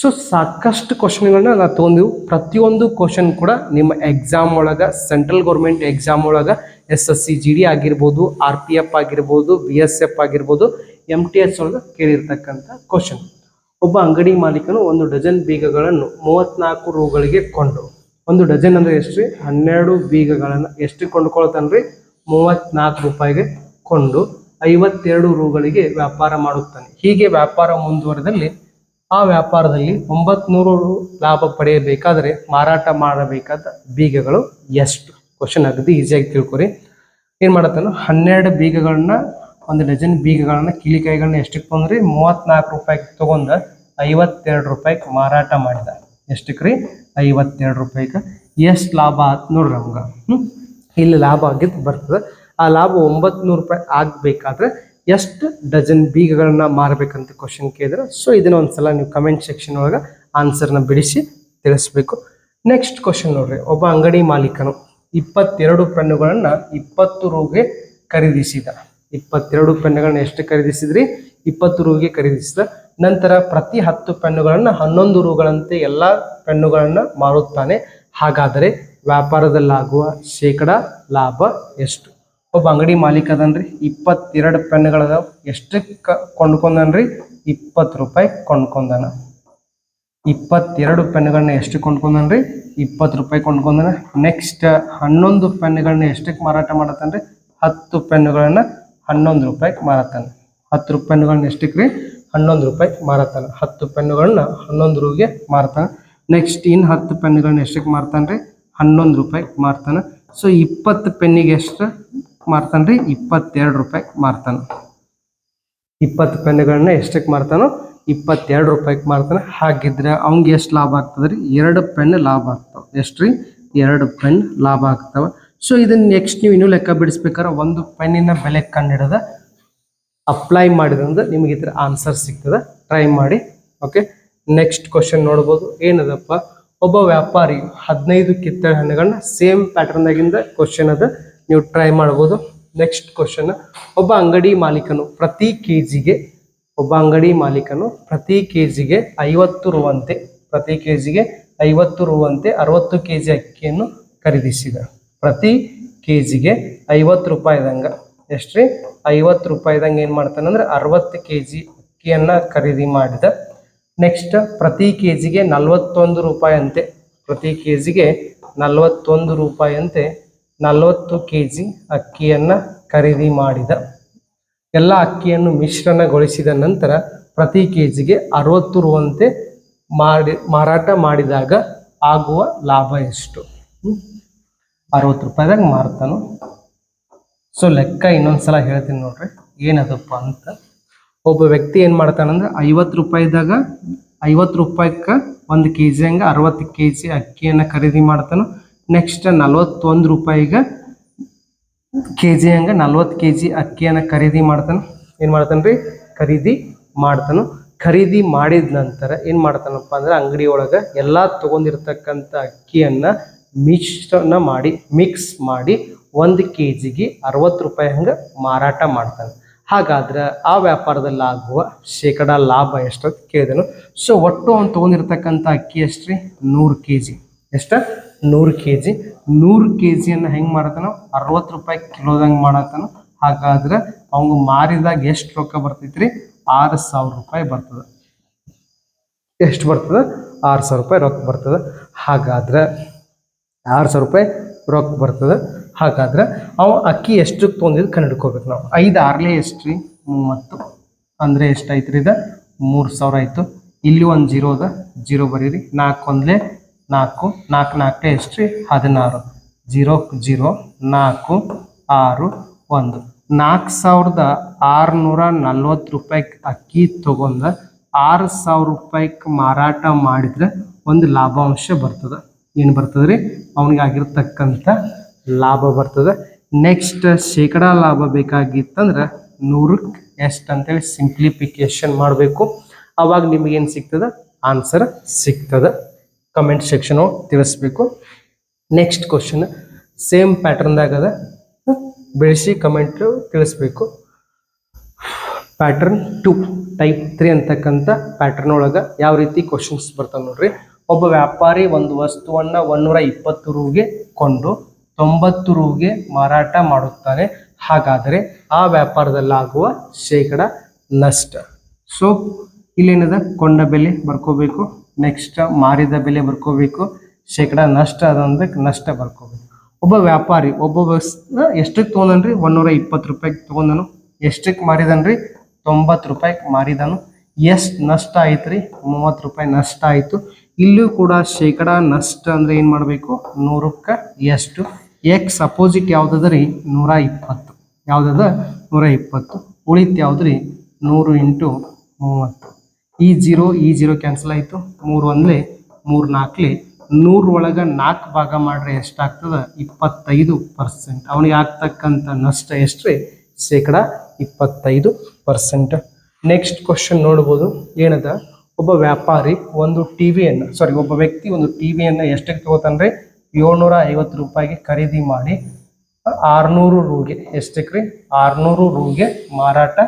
ಸೊ ಸಾಕಷ್ಟು ಕ್ವಶನ್ಗಳನ್ನ ನಾವು ತೊಗೊಂಡಿವು. ಪ್ರತಿಯೊಂದು ಕ್ವಶನ್ ಕೂಡ ನಿಮ್ಮ ಎಕ್ಸಾಮ್ ಒಳಗೆ ಸೆಂಟ್ರಲ್ ಗೌರ್ಮೆಂಟ್ ಎಕ್ಸಾಮ್ ಒಳಗೆ S S C G D ಆಗಿರ್ಬೋದು ಆರ್ ಪಿ ಎಫ್ ಆಗಿರ್ಬೋದು ಬಿ ಎಸ್ ಎಫ್ ಆಗಿರ್ಬೋದು ಎಂ ಟಿ ಎಸ್ ಒಳಗೆ ಕೇಳಿರ್ತಕ್ಕಂಥ ಕ್ವಶನ್ ಒಬ್ಬ ಅಂಗಡಿ ಮಾಲೀಕನು ಒಂದು ಡಜನ್ ಬೀಗಗಳನ್ನು ಮೂವತ್ನಾಲ್ಕು ರೂಗಳಿಗೆ ಕೊಂಡು ಒಂದು ಡಜನ್ ಅಂದ್ರೆ ಎಷ್ಟು ರೀ? ಹನ್ನೆರಡು ಬೀಗಗಳನ್ನು ಎಷ್ಟು ಕೊಂಡುಕೊಳ್ತಾನ್ರಿ? ಮೂವತ್ನಾಲ್ಕು ರೂಪಾಯಿಗೆ ಕೊಂಡು ಐವತ್ತೆರಡು ರೂಗಳಿಗೆ ವ್ಯಾಪಾರ ಮಾಡುತ್ತಾನೆ. ಹೀಗೆ ವ್ಯಾಪಾರ ಮುಂದುವರೆದಲ್ಲಿ ಆ ವ್ಯಾಪಾರದಲ್ಲಿ ಒಂಬತ್ನೂರು ರು ಲಾಭ ಪಡೆಯಬೇಕಾದರೆ ಮಾರಾಟ ಮಾಡಬೇಕಾದ ಬೀಗಗಳು ಎಷ್ಟು? ಕ್ವಶನ್ ಅಗದಿ ಈಸಿಯಾಗಿ ತಿಳ್ಕೊರಿ. ಏನು ಮಾಡತ್ತಾನು? ಹನ್ನೆರಡು ಬೀಗಗಳನ್ನ ಒಂದು ಡಜನ್ ಬೀಗಗಳನ್ನ, ಕೀಲಿಕಾಯಿಗಳನ್ನ ಎಷ್ಟಕ್ಕೆ ತೊಗೊಂಡ್ರಿ? ಮೂವತ್ನಾಲ್ಕು ರೂಪಾಯಿಗೆ ತಗೊಂಡ ಐವತ್ತೆರಡು ರೂಪಾಯಿಗೆ ಮಾರಾಟ ಮಾಡಿದ. ಎಷ್ಟಕ್ಕೆ ರೀ ಐವತ್ತೆರಡು ರೂಪಾಯಿಗೆ. ಎಷ್ಟು ಲಾಭ ಆತ್ ನೋಡ್ರಿ ನಮ್ಗೆ ಇಲ್ಲಿ ಲಾಭ ಆಗಿದ್ದು ಬರ್ತದೆ. ಆ ಲಾಭ ಒಂಬತ್ತು ನೂರು ರೂಪಾಯಿ ಆಗಬೇಕಾದ್ರೆ ಎಷ್ಟು ಡಜನ್ ಬೀಗಗಳನ್ನ ಮಾರಬೇಕಂತ ಕ್ವಶನ್ ಕೇಳಿದ್ರೆ ಸೊ ಇದನ್ನ ಒಂದ್ಸಲ ನೀವು ಕಮೆಂಟ್ ಸೆಕ್ಷನ್ ಒಳಗೆ ಆನ್ಸರ್ನ ಬಿಡಿಸಿ ತಿಳಿಸ್ಬೇಕು. ನೆಕ್ಸ್ಟ್ ಕ್ವಶನ್ ನೋಡ್ರಿ. ಒಬ್ಬ ಅಂಗಡಿ ಮಾಲೀಕನು ಇಪ್ಪತ್ತೆರಡು ಪೆನ್ನುಗಳನ್ನ ಇಪ್ಪತ್ತು ರೂಗೆ ಖರೀದಿಸಿದ. ಇಪ್ಪತ್ತೆರಡು ಪೆನ್ನುಗಳನ್ನ ಎಷ್ಟು ಖರೀದಿಸಿದ್ರಿ? ಇಪ್ಪತ್ತು ರೂಗೆ ಖರೀದಿಸಿದ. ನಂತರ ಪ್ರತಿ ಹತ್ತು ಪೆನ್ನುಗಳನ್ನು ಹನ್ನೊಂದು ರೂಗಳಂತೆ ಎಲ್ಲ ಪೆನ್ನುಗಳನ್ನು ಮಾರುತ್ತಾನೆ. ಹಾಗಾದರೆ ವ್ಯಾಪಾರದಲ್ಲಾಗುವ ಶೇಕಡ ಲಾಭ ಎಷ್ಟು? ಒಬ್ಬ ಅಂಗಡಿ ಮಾಲೀಕ ಅದನ್ರಿ. ಇಪ್ಪತ್ತೆರಡು ಪೆನ್ನುಗಳ ಎಷ್ಟು ಕ ಕೊಂಡ್ಕೊಂಡನ್ರಿ? ಇಪ್ಪತ್ತು ರೂಪಾಯಿ ಕೊಂಡ್ಕೊಂಡನ. ಇಪ್ಪತ್ತೆರಡು ಪೆನ್ನುಗಳನ್ನ ಎಷ್ಟು ಕೊಂಡ್ಕೊಂಡನ್ರಿ? ಇಪ್ಪತ್ತು ರೂಪಾಯಿ ಕೊಂಡ್ಕೊಂಡನ. ನೆಕ್ಸ್ಟ್ ಹನ್ನೊಂದು ಪೆನ್ನುಗಳನ್ನ ಎಷ್ಟಕ್ಕೆ ಮಾರಾಟ ಮಾಡತ್ತನ್ರಿ? ಹತ್ತು ಪೆನ್ನುಗಳನ್ನ ಹನ್ನೊಂದು ರೂಪಾಯಿಗೆ ಮಾರತಾನೆ ಹತ್ತು ರೂಪಾಯಿಗಳನ್ನ ಎಷ್ಟಕ್ಕೆ ರೀ ಹನ್ನೊಂದು ರೂಪಾಯಿ ಮಾರತಾನೆ ಹತ್ತು ಪೆನ್ನುಗಳನ್ನ ಹನ್ನೊಂದು ರೂಗೆ ಮಾರ್ತಾನೆ ನೆಕ್ಸ್ಟ್ ಇನ್ನು ಹತ್ತು ಪೆನ್ನುಗಳನ್ನ ಎಷ್ಟಕ್ಕೆ ಮಾರ್ತಾನೆ ರೀ ಹನ್ನೊಂದು ರೂಪಾಯಿ ಮಾರ್ತಾನೆ ಸೊ ಇಪ್ಪತ್ತು ಪೆನ್ನಿಗೆ ಎಷ್ಟು ಮಾರ್ತಾನೆ ರೀ ಇಪ್ಪತ್ತೆರಡು ರೂಪಾಯಿ ಮಾರ್ತಾನೆ ಇಪ್ಪತ್ತು ಪೆನ್ನುಗಳನ್ನ ಎಷ್ಟಕ್ಕೆ ಮಾರ್ತಾನೋ ಇಪ್ಪತ್ತೆರಡು ರೂಪಾಯಿಗೆ ಮಾರ್ತಾನೆ ಹಾಗಿದ್ರೆ ಅವ್ನಿಗೆ ಎಷ್ಟು ಲಾಭ ಆಗ್ತದೆ ರೀ ಎರಡು ಪೆನ್ ಲಾಭ ಆಗ್ತಾವೆ. ಎಷ್ಟು ರೀ ಎರಡು ಪೆನ್ ಲಾಭ ಆಗ್ತಾವೆ. ಸೊ ಇದನ್ನ ನೆಕ್ಸ್ಟ್ ನೀವು ಇನ್ನೂ ಲೆಕ್ಕ ಬಿಡಿಸ್ಬೇಕಾದ್ರೆ ಒಂದು ಪೆನ್ನಿನ ಬೆಲೆ ಕಂಡಿಡದ ಅಪ್ಲೈ ಮಾಡಿದ್ರಿಂದ ನಿಮಗೆ ಇದರ ಆನ್ಸರ್ ಸಿಗ್ತದೆ. ಟ್ರೈ ಮಾಡಿ ಓಕೆ ನೆಕ್ಸ್ಟ್ ಕ್ವಶನ್ ನೋಡ್ಬೋದು. ಏನದಪ್ಪ? ಒಬ್ಬ ವ್ಯಾಪಾರಿ ಹದಿನೈದು ಕಿತ್ತಳೆ ಹಣ್ಣುಗಳನ್ನ ಸೇಮ್ ಪ್ಯಾಟರ್ನಾಗಿಂದ ಕ್ವಶನ್ ಅದ. ನೀವು ಟ್ರೈ ಮಾಡ್ಬೋದು. ನೆಕ್ಸ್ಟ್ ಕ್ವಶನ್ ಒಬ್ಬ ಅಂಗಡಿ ಮಾಲೀಕನು ಪ್ರತಿ ಕೆ ಜಿಗೆ ಒಬ್ಬ ಅಂಗಡಿ ಮಾಲೀಕನು ಪ್ರತಿ ಕೆ ಜಿಗೆ ಐವತ್ತು ರೂವಂತೆ, ಪ್ರತಿ ಕೆ ಜಿಗೆ ಐವತ್ತು ರೂವಂತೆ ಅರವತ್ತು ಕೆ ಜಿ ಅಕ್ಕಿಯನ್ನು ಖರೀದಿಸಿದ. ಪ್ರತಿ ಕೆ ಜಿಗೆ ಐವತ್ತು ರೂಪಾಯಿದಂಗೆ ಎಷ್ಟು ರೀ ಐವತ್ತು ರೂಪಾಯಿದಂಗೆ ಏನು ಮಾಡ್ತಾನಂದ್ರೆ ಅರವತ್ತು ಕೆ ಜಿ ಅಕ್ಕಿಯನ್ನು ಖರೀದಿ ಮಾಡಿದ. ನೆಕ್ಸ್ಟ್ ಪ್ರತಿ ಕೆ ಜಿಗೆ ನಲ್ವತ್ತೊಂದು ರೂಪಾಯಿ ಅಂತೆ. ಪ್ರತಿ ಕೆ ಜಿಗೆ ನಲ್ವತ್ತೊಂದು ರೂಪಾಯಿ ಅಂತೆ. ನಲವತ್ತು ಕೆ ಜಿ ಅಕ್ಕಿಯನ್ನು ಖರೀದಿ ಮಾಡಿದ. ಎಲ್ಲ ಅಕ್ಕಿಯನ್ನು ಮಿಶ್ರಣಗೊಳಿಸಿದ ನಂತರ ಪ್ರತಿ ಕೆ ಜಿಗೆ ಅರವತ್ತು ಅಂತೆ ಮಾಡಿ ಮಾರಾಟ ಮಾಡಿದಾಗ ಆಗುವ ಲಾಭ ಎಷ್ಟು? ಅರವತ್ತು ರೂಪಾಯಿದಾಗ ಮಾರ್ತಾನು ಸೊ ಲೆಕ್ಕ ಇನ್ನೊಂದ್ಸಲ ಹೇಳ್ತೀನಿ ನೋಡ್ರಿ, ಏನದಪ್ಪ ಅಂತ. ಒಬ್ಬ ವ್ಯಕ್ತಿ ಏನು ಮಾಡ್ತಾನಂದ್ರೆ ಐವತ್ತು ರೂಪಾಯಿದಾಗ, ಐವತ್ತು ರೂಪಾಯಿಗೆ ಒಂದು ಕೆ ಜಿ ಹಂಗೆ ಅರವತ್ತು ಕೆ ಜಿ ಅಕ್ಕಿಯನ್ನು ಖರೀದಿ ಮಾಡ್ತಾನೋ. ನೆಕ್ಸ್ಟ್ ನಲ್ವತ್ತೊಂದು ರೂಪಾಯಿಗೆ ಕೆ ಜಿ ಹಂಗೆ ನಲ್ವತ್ತು ಕೆ ಜಿ ಅಕ್ಕಿಯನ್ನು ಖರೀದಿ ಮಾಡ್ತಾನೆ. ಏನು ಮಾಡ್ತಾನೆ ರೀ ಖರೀದಿ ಮಾಡ್ತಾನು. ಖರೀದಿ ಮಾಡಿದ ನಂತರ ಏನು ಮಾಡ್ತಾನಪ್ಪ ಅಂದ್ರೆ ಅಂಗಡಿ ಒಳಗೆ ಎಲ್ಲ ತೊಗೊಂಡಿರ್ತಕ್ಕಂಥ ಅಕ್ಕಿಯನ್ನು ಮಿಶ್ರಣ ಮಾಡಿ ಮಿಕ್ಸ್ ಮಾಡಿ ಒಂದು ಕೆ ಜಿಗೆ ಅರವತ್ತು ರೂಪಾಯಿ ಹಂಗೆ ಮಾರಾಟ ಮಾಡ್ತಾನೆ. ಹಾಗಾದ್ರೆ ಆ ವ್ಯಾಪಾರದಲ್ಲಿ ಆಗುವ ಶೇಕಡ ಲಾಭ ಎಷ್ಟು ಅಂತ ಕೇಳಿದನು. ಸೊ ಒಟ್ಟು ಅವ್ನು ತೊಗೊಂಡಿರ್ತಕ್ಕಂಥ ಅಕ್ಕಿ ಎಷ್ಟು ರೀ ನೂರು ಕೆ ಜಿ ಎಷ್ಟು? ನೂರು ಕೆ ಜಿ ನೂರು ಕೆ ಜಿಯನ್ನು ಹೆಂಗೆ ಮಾಡತ್ತಾನೋ ಅರವತ್ತು ರೂಪಾಯಿ ಕಿಲೋದಂಗೆ ಮಾಡತ್ತಾನೋ ಹಾಗಾದ್ರೆ ಅವ್ನು ಮಾರಿದಾಗ ಎಷ್ಟು ರೊಕ್ಕ ಬರ್ತೈತ್ರಿ? ಆರು ಸಾವಿರ ರೂಪಾಯಿ ಬರ್ತದೆ. ಎಷ್ಟು ಬರ್ತದೆ? ಆರು ಸಾವಿರ ರೂಪಾಯಿ ರೊಕ್ಕ ಬರ್ತದೆ. ಹಾಗಾದ್ರೆ ಆರು ಸಾವಿರ ರೂಪಾಯಿ ರೊಕ್ಕ ಬರ್ತದೆ. ಹಾಗಾದ್ರೆ ಅವ ಅಕ್ಕಿ ಎಷ್ಟಕ್ಕೆ ತೊಗೊಂಡಿದ್ದು ಕಂಡಿಡ್ಕೋಬೇಕು ನಾವು. ಐದು ಆರ್ಲೆ ಎಷ್ಟು ರೀ ಮೂವತ್ತು. ಅಂದರೆ ಎಷ್ಟಾಯ್ತು ರೀ ಇದು? ಮೂರು ಸಾವಿರ ಆಯಿತು. ಇಲ್ಲಿ ಒಂದು ಜೀರೋ ಅದ. ಜೀರೋ ಬರೀರಿ. ನಾಲ್ಕು ಒಂದ್ಲೆ ನಾಲ್ಕು. ನಾಲ್ಕು ನಾಲ್ಕೇ ಎಷ್ಟು ರೀ ಹದಿನಾರು. ಜೀರೋ ಜೀರೋ ನಾಲ್ಕು, ಆರು, ಒಂದು. ನಾಲ್ಕು ಸಾವಿರದ ಆರುನೂರ ನಲ್ವತ್ತು ರೂಪಾಯಿ ಅಕ್ಕಿ ತೊಗೊಂಡು ಆರು ಸಾವಿರ ರೂಪಾಯಿಗೆ ಮಾರಾಟ ಮಾಡಿದ್ರೆ ಒಂದು ಲಾಭಾಂಶ ಬರ್ತದೆ. ಏನು ಬರ್ತದೆ ರೀ? ಅವನಿಗೆ ಆಗಿರ್ತಕ್ಕಂಥ ಲಾಭ ಬರ್ತದೆ. ನೆಕ್ಸ್ಟ್ ಶೇಕಡಾ ಲಾಭ ಬೇಕಾಗಿತ್ತಂದ್ರೆ ನೂರಕ್ಕೆ ಎಷ್ಟು ಅಂತೇಳಿ ಸಿಂಪ್ಲಿಫಿಕೇಶನ್ ಮಾಡಬೇಕು. ಅವಾಗ ನಿಮಗೇನು ಸಿಗ್ತದೆ? ಆನ್ಸರ್ ಸಿಗ್ತದೆ. ಕಮೆಂಟ್ ಸೆಕ್ಷನ್ ತಿಳಿಸ್ಬೇಕು. ನೆಕ್ಸ್ಟ್ ಕ್ವಶನ್ ಸೇಮ್ ಪ್ಯಾಟರ್ನ್ದಾಗದ ಬೆಳೆಸಿ ಕಮೆಂಟು ತಿಳಿಸ್ಬೇಕು. ಪ್ಯಾಟರ್ನ್ ಟು ಟೈಪ್ ತ್ರೀ ಅಂತಕ್ಕಂಥ ಪ್ಯಾಟರ್ನ್ ಒಳಗೆ ಯಾವ ರೀತಿ ಕ್ವಶನ್ಸ್ ಬರ್ತಾವೆ ನೋಡ್ರಿ. ಒಬ್ಬ ವ್ಯಾಪಾರಿ ಒಂದು ವಸ್ತುವನ್ನು ಒಂದೂರ ಇಪ್ಪತ್ತು ರೂಗೆ ಕೊಂಡು ತೊಂಬತ್ತು ರೂಗೆ ಮಾರಾಟ ಮಾಡುತ್ತಾನೆ. ಹಾಗಾದರೆ ಆ ವ್ಯಾಪಾರದಲ್ಲಾಗುವ ಶೇಕಡ ನಷ್ಟ. ಸೊ ಇಲ್ಲೇನಿದೆ? ಕೊಂಡ ಬೆಲೆ ಬರ್ಕೋಬೇಕು. ನೆಕ್ಸ್ಟ್ ಮಾರಿದ ಬೆಲೆ ಬರ್ಕೋಬೇಕು. ಶೇಕಡ ನಷ್ಟ ಅದಂದ್ರೆ ನಷ್ಟ ಬರ್ಕೋಬೇಕು. ಒಬ್ಬ ವ್ಯಾಪಾರಿ, ಒಬ್ಬ ವಸ್ತು ಎಷ್ಟಕ್ಕೆ ತೊಗೊಂಡನ್ರಿ? ಒಂದೂರ ಇಪ್ಪತ್ತು ರೂಪಾಯಿಗೆ ತೊಗೊಂಡನು. ಎಷ್ಟಕ್ಕೆ ಮಾರಿದನ್ರಿ? ತೊಂಬತ್ತು ರೂಪಾಯಿಗೆ ಮಾರಿದನು. ಎಷ್ಟು ನಷ್ಟ ಆಯ್ತು ರೀ ಮೂವತ್ತು ರೂಪಾಯಿ ನಷ್ಟ ಆಯಿತು. ಇಲ್ಲೂ ಕೂಡ ಶೇಕಡ ನಷ್ಟ ಅಂದರೆ ಏನು ಮಾಡಬೇಕು? ನೂರಕ್ಕೆ ಎಷ್ಟು? ಎಕ್ಸ್ ಅಪೋಸಿಟ್ ಯಾವುದದ ರೀ ನೂರ ಇಪ್ಪತ್ತು. ಯಾವುದದ? ನೂರ ಇಪ್ಪತ್ತು. ಉಳಿತು ಯಾವ್ದು ರೀ ನೂರು ಇಂಟು ಮೂವತ್ತು. ಈ ಜೀರೋ ಈ ಜೀರೋ ಕ್ಯಾನ್ಸಲ್ ಆಯಿತು. ಮೂರು ಒಂದ್ಲೆ ಮೂರು ನಾಲ್ಕಲಿ ನೂರು ಒಳಗೆ ನಾಲ್ಕು ಭಾಗ ಮಾಡ್ರೆ ಎಷ್ಟಾಗ್ತದೆ? ಇಪ್ಪತ್ತೈದು ಪರ್ಸೆಂಟ್ ಅವನಿಗೆ ಆಗ್ತಕ್ಕಂಥ ನಷ್ಟ ಎಷ್ಟು ರೀ ಶೇಕಡ ಇಪ್ಪತ್ತೈದು ಪರ್ಸೆಂಟ್ ನೆಕ್ಸ್ಟ್ ಕ್ವಶನ್ ನೋಡ್ಬೋದು. ಏನದ? ಒಬ್ಬ ವ್ಯಾಪಾರಿ ಒಂದು ಟಿ ವಿಯನ್ನು ಸಾರಿ ಒಬ್ಬ ವ್ಯಕ್ತಿ ಒಂದು ಟಿ ವಿಯನ್ನು ಎಷ್ಟಕ್ಕೆ ತಗೋತಾನೆ ಏಳ್ನೂರ ಐವತ್ತು ರೂಪಾಯಿಗೆ ಖರೀದಿ ಮಾಡಿ, ಆರ್ನೂರು ರೂಗೆ, ಎಷ್ಟಕ್ಕೆ ರೀ? ಆರ್ನೂರು ರೂಗೆ ಮಾರಾಟ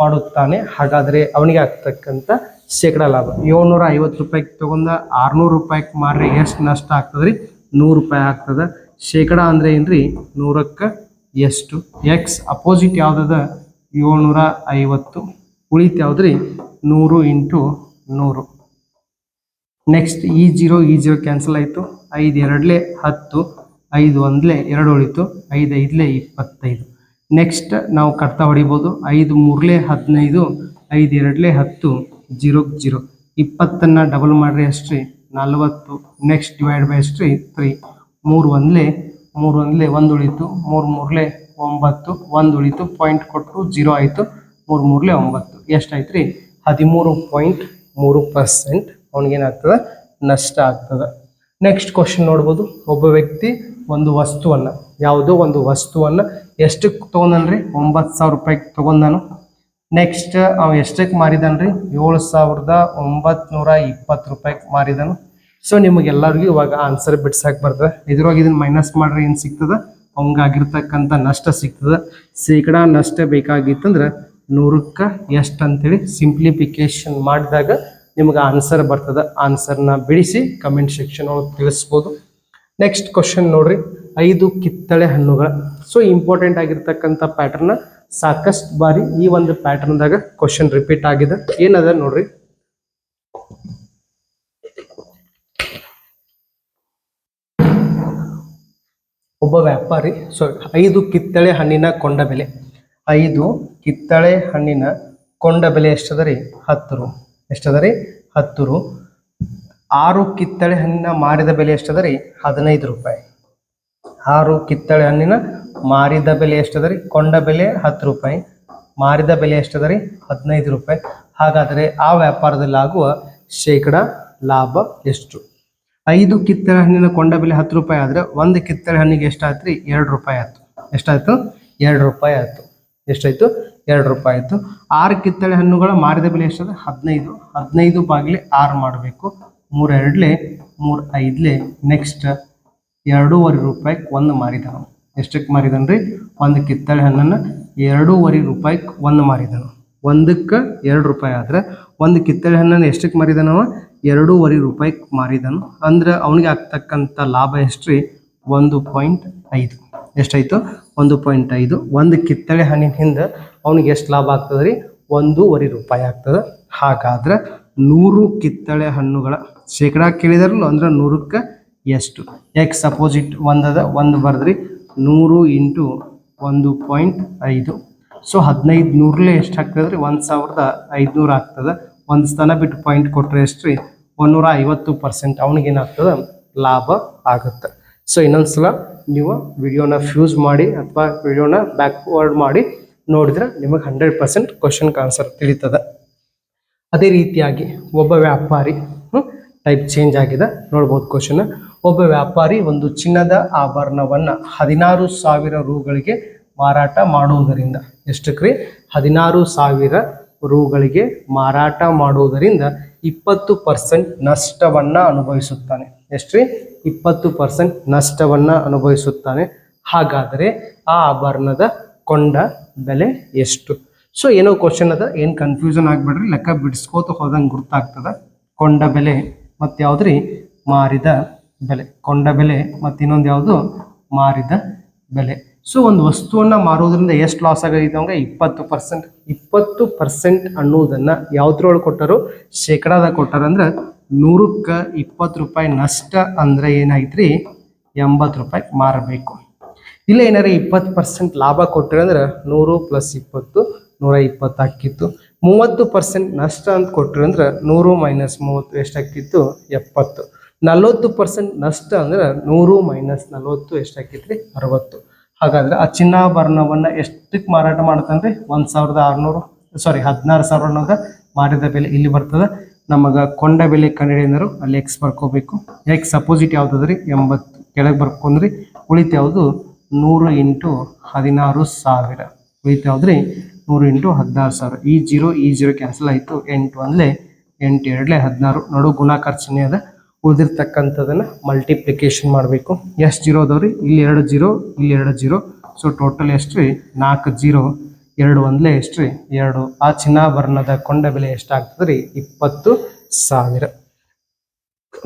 ಮಾಡುತ್ತಾನೆ. ಹಾಗಾದರೆ ಅವನಿಗೆ ಆಗ್ತಕ್ಕಂಥ ಶೇಕಡ ಲಾಭ. ಏಳ್ನೂರ ಐವತ್ತು ರೂಪಾಯಿಗೆ ತಗೊಂಡ ಆರ್ನೂರು ರೂಪಾಯಿಗೆ ಮಾರ್ರಿ ಎಷ್ಟು ನಷ್ಟ ಆಗ್ತದೆ ರೀ? ನೂರು ರೂಪಾಯಿ ಆಗ್ತದೆ. ಶೇಕಡ ಅಂದ್ರೆ ಏನ್ರಿ? ನೂರಕ್ಕೆ ಎಷ್ಟು? ಎಕ್ಸ್ ಅಪೋಸಿಟ್ ಯಾವುದದ? ಏಳ್ನೂರ ಐವತ್ತು ಉಳಿತು ಯಾವ್ದ್ರಿ ನೂರು ಇಂಟು ನೂರು. ನೆಕ್ಸ್ಟ್ ಈ ಜೀರೋ ಈ ಜೀರೋ ಕ್ಯಾನ್ಸಲ್ ಆಯಿತು. ಐದು ಎರಡಲೇ ಹತ್ತು, ಐದು ಒಂದಲೇ ಎರಡು ಉಳಿತು. ಐದು ಐದಲೇ ಇಪ್ಪತ್ತೈದು. ನೆಕ್ಸ್ಟ್ ನಾವು ಕಟ್ತಾ ಹೊಡಿಬೋದು. ಐದು ಮೂರಲೇ ಹದಿನೈದು, ಐದು ಎರಡಲೇ ಹತ್ತು ಜೀರೋ ಜೀರೋ ಇಪ್ಪತ್ತನ್ನು ಡಬಲ್ ಮಾಡ್ರಿ ಅಷ್ಟ್ರಿ ನಲ್ವತ್ತು. ನೆಕ್ಸ್ಟ್ ಡಿವೈಡ್ ಬೈ ಅಷ್ಟ್ರಿ ತ್ರೀ ಮೂರು ಒಂದಲೇ ಮೂರು ಒಂದಲೇ ಒಂದು ಉಳಿತು. ಮೂರು ಮೂರಲೇ ಒಂಬತ್ತು, ಒಂದು ಉಳಿತು. ಪಾಯಿಂಟ್ ಕೊಟ್ಟು ಜೀರೋ ಆಯಿತು. ಮೂರು ಮೂರಲೇ ಒಂಬತ್ತು. ಎಷ್ಟಾಯ್ತು ರೀ ಹದಿಮೂರು ಪಾಯಿಂಟ್ ಮೂರು ಪರ್ಸೆಂಟ್ ಅವನಿಗೇನಾಗ್ತದೆ? ನಷ್ಟ ಆಗ್ತದೆ. ನೆಕ್ಸ್ಟ್ ಕ್ವಶನ್ ನೋಡ್ಬೋದು. ಒಬ್ಬ ವ್ಯಕ್ತಿ ಒಂದು ವಸ್ತುವನ್ನು, ಯಾವುದೋ ಒಂದು ವಸ್ತುವನ್ನು ಎಷ್ಟಕ್ಕೆ ತೊಗೊಂಡನ್ರಿ? ಒಂಬತ್ತು ಸಾವಿರ ರೂಪಾಯಿಗೆ ತೊಗೊಂಡಾನು. ನೆಕ್ಸ್ಟ್ ಅವ ಎಷ್ಟಕ್ಕೆ ಮಾರಿದನ್ರಿ? ಏಳು ಸಾವಿರದ ಒಂಬತ್ನೂರ ಇಪ್ಪತ್ತು ರೂಪಾಯಿಗೆ ಮಾರಿದನು. ಸೊ ನಿಮಗೆಲ್ಲರಿಗೂ ಇವಾಗ ಆನ್ಸರ್ ಬಿಡ್ಸಕ್ಕೆ ಬರ್ತದೆ. ಇದ್ರೊಳಗೆ ಇದನ್ನ ಮೈನಸ್ ಮಾಡ್ರಿ ಏನು ಸಿಗ್ತದೆ? ಅವಂಗಾಗಿರ್ತಕ್ಕಂಥ ನಷ್ಟ ಸಿಗ್ತದೆ. ಶೇಕಡಾ ನಷ್ಟ ಬೇಕಾಗಿತ್ತಂದ್ರೆ ನೂರಕ್ಕೆ ಎಷ್ಟು ಅಂತೇಳಿ ಸಿಂಪ್ಲಿಫಿಕೇಶನ್ ಮಾಡಿದಾಗ ನಿಮ್ಗೆ ಆನ್ಸರ್ ಬರ್ತದೆ. ಆನ್ಸರ್ನ ಬಿಡಿಸಿ ಕಮೆಂಟ್ ಸೆಕ್ಷನ್ ಒಳಗೆ ತಿಳಿಸ್ಬೋದು. ನೆಕ್ಸ್ಟ್ ಕ್ವಶನ್ ನೋಡ್ರಿ. ಐದು ಕಿತ್ತಳೆ ಹಣ್ಣುಗಳ. ಸೊ ಇಂಪಾರ್ಟೆಂಟ್ ಆಗಿರ್ತಕ್ಕಂಥ ಪ್ಯಾಟರ್ನ ಸಾಕಷ್ಟು ಬಾರಿ ಈ ಒಂದು ಪ್ಯಾಟರ್ನ್ದಾಗ ಕ್ವಶನ್ ರಿಪೀಟ್ ಆಗಿದೆ. ಏನದ ನೋಡ್ರಿ? ಒಬ್ಬ ವ್ಯಾಪಾರಿ ಸೊ ಐದು ಕಿತ್ತಳೆ ಹಣ್ಣಿನ ಕೊಂಡ ಬೆಲೆ. ಐದು ಕಿತ್ತಳೆ ಹಣ್ಣಿನ ಕೊಂಡ ಬೆಲೆ ಎಷ್ಟದ ರೀ ಹತ್ತು ರು ಎಷ್ಟದ ರೀ ಹತ್ತು ರು ಆರು ಕಿತ್ತಳೆ ಹಣ್ಣಿನ ಮಾರಿದ ಬೆಲೆ ಎಷ್ಟದ ರೀ ಹದಿನೈದು ರೂಪಾಯಿ. ಆರು ಕಿತ್ತಳೆ ಹಣ್ಣಿನ ಮಾರಿದ ಬೆಲೆ ಎಷ್ಟದ ರೀ ಕೊಂಡ ಬೆಲೆ ಹತ್ತು ರೂಪಾಯಿ. ಮಾರಿದ ಬೆಲೆ ಎಷ್ಟದ ರೀ ಹದಿನೈದು ರೂಪಾಯಿ. ಹಾಗಾದರೆ ಆ ವ್ಯಾಪಾರದಲ್ಲಿ ಆಗುವ ಶೇಕಡ ಲಾಭ ಎಷ್ಟು? ಐದು ಕಿತ್ತಳೆ ಹಣ್ಣಿನ ಕೊಂಡ ಬೆಲೆ ಹತ್ತು ರೂಪಾಯಿ ಆದರೆ ಒಂದು ಕಿತ್ತಳೆ ಹಣ್ಣಿಗೆ ಎಷ್ಟಾಯ್ತು ರೀ ಎರಡು ರೂಪಾಯಿ ಆಯ್ತು. ಎಷ್ಟಾಯ್ತು? ಎರಡು ರೂಪಾಯಿ ಆಯ್ತು. ಎಷ್ಟಾಯ್ತು? ಎರಡು ರೂಪಾಯಿ ಆಯ್ತು. ಆರು ಕಿತ್ತಳೆ ಹಣ್ಣುಗಳ ಮಾರಿದ ಬೆಲೆ ಎಷ್ಟದ ಹದಿನೈದು. ಹದಿನೈದು ಬಾಗಿಲೆ ಆರು ಮಾಡಬೇಕು. ಮೂರು ಎರಡ್ಲೆ, ಮೂರು ಐದ್ಲೆ ನೆಕ್ಸ್ಟ್ ಎರಡೂವರೆ ರೂಪಾಯಿಗೆ ಒಂದು ಮಾರಿದನು. ಎಷ್ಟಕ್ಕೆ ಮಾರಿದನ್ರಿ ಒಂದು ಕಿತ್ತಳೆ ಹಣ್ಣನ್ನು ಎರಡೂವರೆ ರೂಪಾಯಿಗೆ ಒಂದು ಮಾರಿದನು. ಒಂದಕ್ಕೆ ಎರಡು ರೂಪಾಯಿ ಆದ್ರೆ ಒಂದು ಕಿತ್ತಳೆ ಹಣ್ಣನ್ನು ಎಷ್ಟಕ್ಕೆ ಮಾರಿದನವ ಎರಡೂವರೆ ರೂಪಾಯಿಗೆ ಮಾರಿದನು. ಅಂದ್ರೆ ಅವನಿಗೆ ಆಗ್ತಕ್ಕಂಥ ಲಾಭ ಎಷ್ಟ್ರಿ ಒಂದು ಪಾಯಿಂಟ್ ಐದು. ಎಷ್ಟಾಯ್ತು? ಒಂದು ಪಾಯಿಂಟ್ ಐದು. ಒಂದು ಕಿತ್ತಳೆ ಹಣ್ಣಿನ ಹಿಂದೆ ಅವನಿಗೆ ಎಷ್ಟು ಲಾಭ ಆಗ್ತದೆ ರೀ ಒಂದೂವರೆ ರೂಪಾಯಿ ಆಗ್ತದೆ. ಹಾಗಾದ್ರೆ ನೂರು ಕಿತ್ತಳೆ ಹಣ್ಣುಗಳ ಶೇಕಡ ಕೇಳಿದಾರಲ್ಲ, ಅಂದ್ರೆ ನೂರಕ್ಕೆ ಎಷ್ಟು? ಎಕ್ಸ್ ಅಪೋಸಿಟ್ ಒಂದದ ಒಂದು ಬರ್ದ್ರಿ. ನೂರು ಇಂಟು ಒಂದು ಪಾಯಿಂಟ್ ಐದು. ಸೊ ಹದಿನೈದು ನೂರಲೇ ಎಷ್ಟು ಆಗ್ತದೆ ರೀ ಒಂದು ಸಾವಿರದ ಐದುನೂರು ಆಗ್ತದೆ. ಒಂದು ಸ್ಥಾನ ಬಿಟ್ಟು ಪಾಯಿಂಟ್ ಕೊಟ್ಟರೆ ಎಷ್ಟು ರೀ ಒಂದೂರ ಐವತ್ತು ಪರ್ಸೆಂಟ್ ಅವನಿಗೇನಾಗ್ತದೆ? ಲಾಭ ಆಗುತ್ತೆ. ಸೊ ಇನ್ನೊಂದ್ಸಲ ನೀವು ವಿಡಿಯೋನ ಫ್ಯೂಸ್ ಮಾಡಿ ಅಥವಾ ವಿಡಿಯೋನ ಬ್ಯಾಕ್ವರ್ಡ್ ಮಾಡಿ ನೋಡಿದ್ರೆ ನಿಮಗೆ ಹಂಡ್ರೆಡ್ ಪರ್ಸೆಂಟ್ ಕ್ವಶನ್ ಆನ್ಸರ್ ತಿಳಿತದೆ. ಅದೇ ರೀತಿಯಾಗಿ ಒಬ್ಬ ವ್ಯಾಪಾರಿ ಟೈಪ್ ಚೇಂಜ್ ಆಗಿದೆ. ನೋಡ್ಬೋದು ಕ್ವಶನ್ ಒಬ್ಬ ವ್ಯಾಪಾರಿ ಒಂದು ಚಿನ್ನದ ಆಭರಣವನ್ನು ಹದಿನಾರು ಸಾವಿರ ರೂಗಳಿಗೆ ಮಾರಾಟ ಮಾಡುವುದರಿಂದ ಎಷ್ಟಕ್ಕೆ ರೀ ಹದಿನಾರು ಸಾವಿರ ರೂಗಳಿಗೆ ಮಾರಾಟ ಮಾಡುವುದರಿಂದ ಇಪ್ಪತ್ತು ಪರ್ಸೆಂಟ್ ನಷ್ಟವನ್ನು ಅನುಭವಿಸುತ್ತಾನೆ. ಎಷ್ಟು ರೀ ಇಪ್ಪತ್ತು ಪರ್ಸೆಂಟ್ ನಷ್ಟವನ್ನು ಅನುಭವಿಸುತ್ತಾನೆ. ಹಾಗಾದರೆ ಆ ಆಭರಣದ ಕೊಂಡ ಬೆಲೆ ಎಷ್ಟು? ಸೊ ಏನೋ ಕ್ವಶನ್ ಅದ, ಏನು ಕನ್ಫ್ಯೂಷನ್ ಆಗ್ಬೇಡ್ರಿ, ಲೆಕ್ಕ ಬಿಡಿಸ್ಕೋತ ಹೋದಂಗೆ ಗುರ್ತಾಗ್ತದ. ಕೊಂಡ ಬೆಲೆ ಮತ್ತು ಯಾವುದ್ರಿ? ಮಾರಿದ ಬೆಲೆ. ಕೊಂಡ ಬೆಲೆ ಮತ್ತು ಇನ್ನೊಂದು ಯಾವುದು? ಮಾರಿದ ಬೆಲೆ. ಸೊ ಒಂದು ವಸ್ತುವನ್ನು ಮಾರೋದ್ರಿಂದ ಎಷ್ಟು ಲಾಸ್ ಆಗೈತೆ ಅವಂಗೆ? ಇಪ್ಪತ್ತು ಪರ್ಸೆಂಟ್. ಇಪ್ಪತ್ತು ಪರ್ಸೆಂಟ್ ಅನ್ನೋದನ್ನು ಯಾವ್ದ್ರೊಳಗೆ ಕೊಟ್ಟರು? ಶೇಕಡಾದಾಗ ಕೊಟ್ಟರು. ಅಂದ್ರೆ ನೂರಕ್ಕೆ ಇಪ್ಪತ್ತು ರೂಪಾಯಿ ನಷ್ಟ ಅಂದ್ರೆ ಏನಾಯ್ತ್ರಿ ಎಂಬತ್ತು ರೂಪಾಯಿ ಮಾರಬೇಕು. ಇಲ್ಲ ಏನಾರ ಇಪ್ಪತ್ತು ಪರ್ಸೆಂಟ್ ಲಾಭ ಕೊಟ್ಟರೆ ಅಂದ್ರೆ ನೂರು ಪ್ಲಸ್ ಇಪ್ಪತ್ತು ನೂರ ಇಪ್ಪತ್ತು ಹಾಕಿತ್ತು. ಮೂವತ್ತು ಪರ್ಸೆಂಟ್ ನಷ್ಟ ಅಂತ ಕೊಟ್ಟರೆ ಅಂದ್ರೆ ನೂರು ಮೈನಸ್ ಮೂವತ್ತು ಎಷ್ಟಾಕಿತ್ತು ಎಪ್ಪತ್ತು. ನಲವತ್ತು ಪರ್ಸೆಂಟ್ ನಷ್ಟ ಅಂದ್ರೆ ನೂರು ಮೈನಸ್ ನಲ್ವತ್ತು ಎಷ್ಟಾಕಿತ್ರಿ ಅರವತ್ತು. ಹಾಗಾದ್ರೆ ಆ ಚಿನ್ನಾಭರಣವನ್ನು ಎಷ್ಟಕ್ಕೆ ಮಾರಾಟ ಮಾಡ್ತಾನ್ರಿ? ಒಂದು ಸಾವಿರದ ಆರುನೂರು ಸಾರಿ ಹದಿನಾರು ಸಾವಿರ ಅನ್ನೋದ ಮಾರಿದ ಬೆಲೆ ಇಲ್ಲಿ ಬರ್ತದೆ. ನಮಗ ಕೊಂಡ ಬೆಲೆ ಕಂಡಿಡಿದರು ಅಲ್ಲಿ ಎಕ್ಸ್ ಬರ್ಕೋಬೇಕು. ಎಕ್ಸ್ ಅಪೋಸಿಟ್ ಯಾವುದಾದ್ರಿ ಎಂಬತ್ತು ಕೆಳಗೆ ಬರ್ಕೊಂಡ್ರಿ. ಉಳಿತ ಯಾವುದು? ನೂರು ಇಂಟು ಹದಿನಾರು ಸಾವಿರ. ಉಳಿತ ಯಾವ್ದ್ರಿ? ನೂರು ಇಂಟು ಹದಿನಾರು ಸಾವಿರ. ಈ ಜೀರೋ ಈ ಜೀರೋ ಕ್ಯಾನ್ಸಲ್ ಆಯಿತು. ಎಂಟು ಒಂದ್ಲೆ ಎಂಟು ಎರಡ್ಲೆ ಹದಿನಾರು. ನಡು ಗುಣಾಕಾರ ಚಿಹ್ನೆ ಅದ. ಉಳಿದಿರ್ತಕ್ಕಂಥದ್ದನ್ನು ಮಲ್ಟಿಪ್ಲಿಕೇಶನ್ ಮಾಡಬೇಕು. ಎಷ್ಟು ಜೀರೋ ಅದಾವ್ರಿ? ಇಲ್ಲಿ ಎರಡು ಜೀರೋ, ಇಲ್ಲಿ ಎರಡು ಜೀರೋ. ಸೊ ಟೋಟಲ್ ಎಷ್ಟು ರೀ ನಾಲ್ಕು ಜೀರೋ. ಎರಡು ಒಂದ್ಲೆ ಎಷ್ಟು ರೀ ಎರಡು. ಆ ಚಿನ್ನಾಭರಣದ ಕೊಂಡ ಬೆಲೆ ಎಷ್ಟಾಗ್ತದೆ ರೀ ಇಪ್ಪತ್ತು ಸಾವಿರ.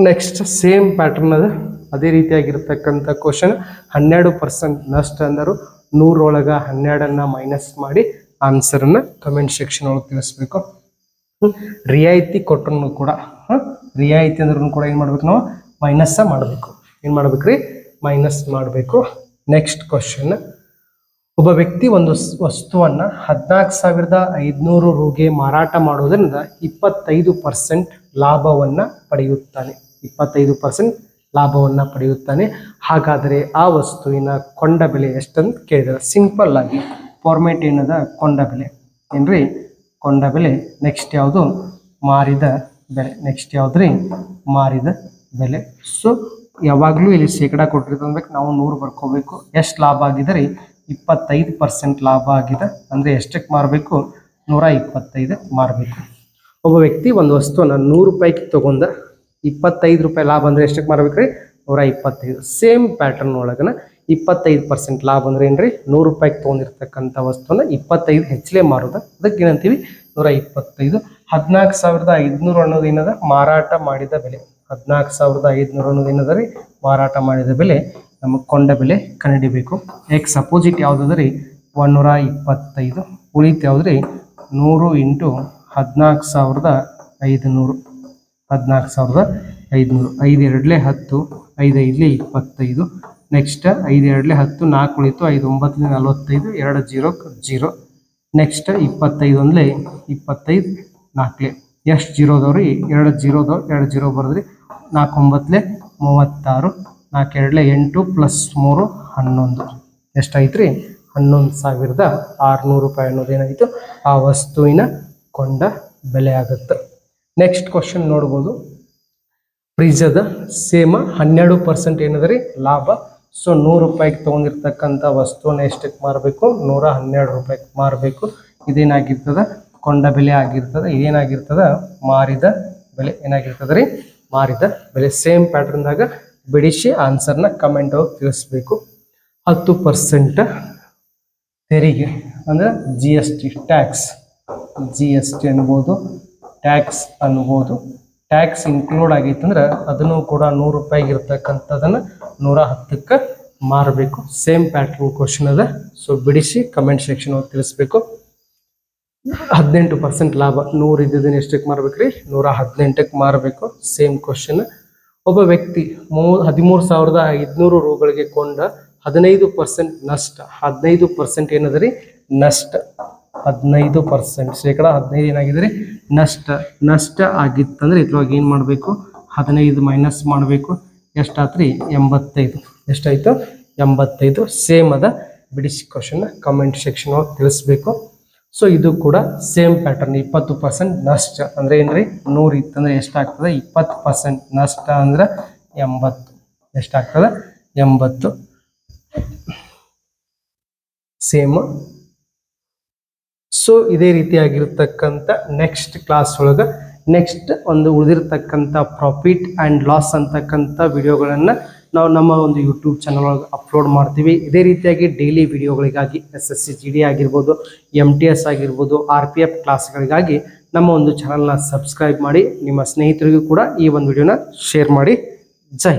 ನೆಕ್ಸ್ಟ್ ಸೇಮ್ ಪ್ಯಾಟರ್ನ್ ಅದ. ಅದೇ ರೀತಿಯಾಗಿರ್ತಕ್ಕಂಥ ಕ್ವಶನ್ ಹನ್ನೆರಡು ಪರ್ಸೆಂಟ್ ನಷ್ಟ ಅಂದರು ನೂರೊಳಗ ಹನ್ನೆರಡನ್ನ ಮೈನಸ್ ಮಾಡಿ ಆನ್ಸರನ್ನ ಕಮೆಂಟ್ ಸೆಕ್ಷನ್ ಒಳಗೆ ತಿಳಿಸ್ಬೇಕು. ರಿಯಾಯಿತಿ ಕೊಟ್ಟರು ಕೂಡ? ರಿಯಾಯಿತಿ ಅಂದ್ರೂ ಕೂಡ ಏನು ಮಾಡ್ಬೇಕು ನಾವು? ಮೈನಸ್ಸ ಮಾಡಬೇಕು. ಏನು ಮಾಡ್ಬೇಕ್ರಿ? ಮೈನಸ್ ಮಾಡಬೇಕು. ನೆಕ್ಸ್ಟ್ ಕ್ವಶನ್ ಒಬ್ಬ ವ್ಯಕ್ತಿ ಒಂದು ವಸ್ತುವನ್ನ ಹದಿನಾಲ್ಕು ಸಾವಿರದ ಐದುನೂರು ರೂಗೆ ಮಾರಾಟ ಮಾಡೋದ್ರಿಂದ ಇಪ್ಪತ್ತೈದು ಪರ್ಸೆಂಟ್ ಲಾಭವನ್ನ ಪಡೆಯುತ್ತಾನೆ. ಇಪ್ಪತ್ತೈದು ಪರ್ಸೆಂಟ್ ಲಾಭವನ್ನ ಪಡೆಯುತ್ತಾನೆ. ಹಾಗಾದರೆ ಆ ವಸ್ತುವಿನ ಕೊಂಡ ಬೆಲೆ ಎಷ್ಟಂತ ಕೇಳಿದ್ರೆ ಸಿಂಪಲ್ ಆಗಿ ಫಾರ್ಮೇಟ್ ಏನದ ಕೊಂಡ ಬೆಲೆ. ಏನ್ರಿ? ಕೊಂಡ ಬೆಲೆ. ನೆಕ್ಸ್ಟ್ ಯಾವುದು? ಮಾರಿದ ಬೆಲೆ. ನೆಕ್ಸ್ಟ್ ಯಾವ್ದ್ರಿ? ಮಾರಿದ ಬೆಲೆ. ಸೊ, ಯಾವಾಗಲೂ ಇಲ್ಲಿ ಶೇಕಡಾ ಕೊಟ್ಟಿರ್ತಂದ್ರೆ ನಾವು ನೂರು ಬರ್ಕೋಬೇಕು. ಎಷ್ಟು ಲಾಭ ಆಗಿದೆ ರೀ ಇಪ್ಪತ್ತೈದು ಪರ್ಸೆಂಟ್ ಲಾಭ ಆಗಿದೆ. ಅಂದರೆ ಎಷ್ಟಕ್ಕೆ ಮಾರಬೇಕು? ನೂರ ಇಪ್ಪತ್ತೈದು ಮಾರಬೇಕು. ಒಬ್ಬ ವ್ಯಕ್ತಿ ಒಂದು ವಸ್ತುವನ್ನ ನೂರು ರೂಪಾಯಿಗೆ ತಗೊಂಡ ಇಪ್ಪತ್ತೈದು ರೂಪಾಯಿ ಲಾಭ ಅಂದರೆ ಎಷ್ಟಕ್ಕೆ ಮಾರ್ಬೇಕು ರೀ ನೂರ ಇಪ್ಪತ್ತೈದು. ಸೇಮ್ ಪ್ಯಾಟರ್ನ್ ಒಳಗನ ಇಪ್ಪತ್ತೈದು ಪರ್ಸೆಂಟ್ ಲಾಭ ಅಂದ್ರೆ ಏನ್ರಿ? ನೂರು ರೂಪಾಯಿಗೆ ತೊಗೊಂಡಿರ್ತಕ್ಕಂಥ ವಸ್ತುವನ್ನ ಇಪ್ಪತ್ತೈದು ಹೆಚ್ಚಲೇ ಮಾರೋದ. ಅದಕ್ಕೆ ಏನಂತೀವಿ? ನೂರ ಇಪ್ಪತ್ತೈದು. ಹದಿನಾಲ್ಕು ಸಾವಿರದ ಐದುನೂರು ಅನ್ನೋದು ಏನದ ಮಾರಾಟ ಮಾಡಿದ ಬೆಲೆ. ಹದಿನಾಲ್ಕು ಸಾವಿರದ ಐದುನೂರ ಏನದ ರೀ ಮಾರಾಟ ಮಾಡಿದ ಬೆಲೆ ನಮಗೆ ಕೊಂಡ ಬೆಲೆ ಕಂಡುಹಿಡಿಬೇಕು ಎಕ್ಸ್ ಅಪೋಸಿಟ್ ಯಾವುದಾದ್ರೆ? ರೀ ಒಂದೂರ ಇಪ್ಪತ್ತೈದು. ಉಳಿತು ಯಾವುದ್ರಿ? ನೂರು ಇಂಟು ಹದಿನಾಲ್ಕು ಸಾವಿರದ ಐದುನೂರು. ಹದಿನಾಲ್ಕು ಸಾವಿರದ ಐದುನೂರು. ಐದು ಎರಡಲೇ ಹತ್ತು, ಐದು ಐದಲೇ ಇಪ್ಪತ್ತೈದು. ನೆಕ್ಸ್ಟ್ ಐದು ಎರಡಲೇ ಹತ್ತು, ನಾಲ್ಕು ಉಳಿತು, ಐದು ಒಂಬತ್ತಲೇ ನಲವತ್ತೈದು, ಎರಡು ಜೀರೋ ಜೀರೋ. ನೆಕ್ಸ್ಟ್ ಇಪ್ಪತ್ತೈದು ಒಂದ್ಲೆ ಇಪ್ಪತ್ತೈದು ನಾಲ್ಕಲೆ ಎಷ್ಟು ಜೀರೋದವ್ರಿ ಎರಡು ಜೀರೋದವ್ರು ಎರಡು ಜೀರೋ ಬರೆದ್ರಿ. ನಾಲ್ಕು ಒಂಬತ್ತಲೆ ಮೂವತ್ತಾರು. ನಾಲ್ಕು ಎರಡಲೆ ಎಂಟು ಪ್ಲಸ್ ಮೂರು ಹನ್ನೊಂದು. ಎಷ್ಟಾಯ್ತು ಹನ್ನೊಂದು ಸಾವಿರದ ಆರುನೂರು ರೂಪಾಯಿ ಅನ್ನೋದೇನಾಯಿತು ಆ ವಸ್ತುವಿನ ಕೊಂಡ ಬೆಲೆ ಆಗುತ್ತೆ. ನೆಕ್ಸ್ಟ್ ಕ್ವಶನ್ ನೋಡ್ಬೋದು. ಫ್ರಿಜದ ಸೇಮ ಹನ್ನೆರಡು ಪರ್ಸೆಂಟ್ ಏನದ ರೀ? ಲಾಭ ಸೊ ನೂರು ರೂಪಾಯಿಗೆ ತೊಗೊಂಡಿರ್ತಕ್ಕಂಥ ವಸ್ತುವನ್ನ ಎಷ್ಟಕ್ಕೆ ಮಾರಬೇಕು? ನೂರ ಹನ್ನೆರಡು ರೂಪಾಯಿಗೆ ಮಾರಬೇಕು. ಇದೇನಾಗಿರ್ತದೆ? ಕೊಂಡ ಬೆಲೆ ಆಗಿರ್ತದೆ. ಇದೇನಾಗಿರ್ತದೆ? ಮಾರಿದ ಬೆಲೆ ಏನಾಗಿರ್ತದೆ ರೀ? ಮಾರಿದ ಬೆಲೆ. ಸೇಮ್ ಪ್ಯಾಟರ್ನ್ದಾಗ ಬಿಡಿಸಿ ಆನ್ಸರ್ನ ಕಮೆಂಟ್ ಅವ್ರು ತಿಳಿಸ್ಬೇಕು. ಹತ್ತು ಪರ್ಸೆಂಟ್ ತೆರಿಗೆ, ಅಂದ್ರೆ G S T tax G S T ಅನ್ಬೋದು ಟ್ಯಾಕ್ಸ್ ಅನ್ಬೋದು. ಟ್ಯಾಕ್ಸ್ ಇನ್ಕ್ಲೂಡ್ ಆಗೈತೆ ಅಂದ್ರೆ ಅದನ್ನು ಕೂಡ ನೂರು ರೂಪಾಯಿಗೆ ಇರ್ತಕ್ಕಂಥದ್ದನ್ನು ನೂರ ಹತ್ತಕ್ಕೆ ಮಾರಬೇಕು. ಸೇಮ್ ಪ್ಯಾಟ್ರನ್ ಕ್ವಶನ್ ಅದ. ಸೊ ಬಿಡಿಸಿ ಕಮೆಂಟ್ ಸೆಕ್ಷನ್ ತಿಳಿಸ್ಬೇಕು. ಹದಿನೆಂಟು ಪರ್ಸೆಂಟ್ ಲಾಭ. ನೂರು ಇದ್ದಿದ್ದನ್ನು ಎಷ್ಟಕ್ಕೆ ಮಾರ್ಬೇಕ್ರಿ? ನೂರ ಹದಿನೆಂಟಕ್ಕೆ ಮಾರಬೇಕು. ಸೇಮ್ ಕ್ವಶನ್ ಒಬ್ಬ ವ್ಯಕ್ತಿ ಮೂ ಹದಿಮೂರು ಸಾವಿರದ ಐದುನೂರು ರೂಗಳಿಗೆ ಕೊಂಡ ಹದಿನೈದು ಪರ್ಸೆಂಟ್ ನಷ್ಟ. ಹದಿನೈದು ಪರ್ಸೆಂಟ್ ಏನದ ರೀ ನಷ್ಟ. ಹದಿನೈದು ಪರ್ಸೆಂಟ್ ಶೇಕಡ ಹದಿನೈದು ಏನಾಗಿದೆ ರೀ ನಷ್ಟ. ನಷ್ಟ ಆಗಿತ್ತಂದ್ರೆ ಇದ್ರೊಳಗೆ ಏನು ಮಾಡಬೇಕು? ಹದಿನೈದು ಮೈನಸ್ ಮಾಡಬೇಕು. ಎಷ್ಟಾಯ್ತು ರೀ ಎಂಬತ್ತೈದು. ಎಷ್ಟಾಯ್ತು? ಎಂಬತ್ತೈದು. ಸೇಮ್ ಅದ. ಬಿಡಿಸಿ ಕ್ವಶನ್ ಕಮೆಂಟ್ ಸೆಕ್ಷನ್ ಒಳಗೆ ತಿಳಿಸ್ಬೇಕು. ಸೊ ಇದು ಕೂಡ ಸೇಮ್ ಪ್ಯಾಟರ್ನ್ ಇಪ್ಪತ್ತು ಪರ್ಸೆಂಟ್ ನಷ್ಟ. ಅಂದ್ರೆ ಏನ್ರಿ? ನೂರು ಇತ್ತಂದ್ರೆ ಎಷ್ಟಾಗ್ತದೆ? ಇಪ್ಪತ್ತು ಪರ್ಸೆಂಟ್ ನಷ್ಟ ಅಂದ್ರೆ ಎಂಬತ್ತು. ಎಷ್ಟಾಗ್ತದೆ? ಎಂಬತ್ತು. ಸೇಮ್ ಸೊ ಇದೇ ರೀತಿಯಾಗಿರ್ತಕ್ಕಂಥ ನೆಕ್ಸ್ಟ್ ಕ್ಲಾಸ್ ಒಳಗೆ ನೆಕ್ಸ್ಟ್ ಒಂದು ಉಳಿದಿರ್ತಕ್ಕಂಥ ಪ್ರಾಫಿಟ್ ಆ್ಯಂಡ್ ಲಾಸ್ ಅಂತಕ್ಕಂಥ ವಿಡಿಯೋಗಳನ್ನು ನಾವು ನಮ್ಮ ಒಂದು ಯೂಟ್ಯೂಬ್ ಚಾನಲ್ ಒಳಗೆ ಅಪ್ಲೋಡ್ ಮಾಡ್ತೀವಿ ಇದೇ ರೀತಿಯಾಗಿ ಡೈಲಿ ವಿಡಿಯೋಗಳಿಗಾಗಿ S S C G D ಆಗಿರ್ಬೋದು ಎಂ ಟಿ ಎಸ್ ಆಗಿರ್ಬೋದು ಆರ್ ಪಿ ಎಫ್ ಕ್ಲಾಸ್ಗಳಿಗಾಗಿ ನಮ್ಮ ಒಂದು ಚಾನಲ್ನ ಸಬ್ಸ್ಕ್ರೈಬ್ ಮಾಡಿ, ನಿಮ್ಮ ಸ್ನೇಹಿತರಿಗೂ ಕೂಡ ಈ ಒಂದು ವಿಡಿಯೋನ ಶೇರ್ ಮಾಡಿ ಜೈ.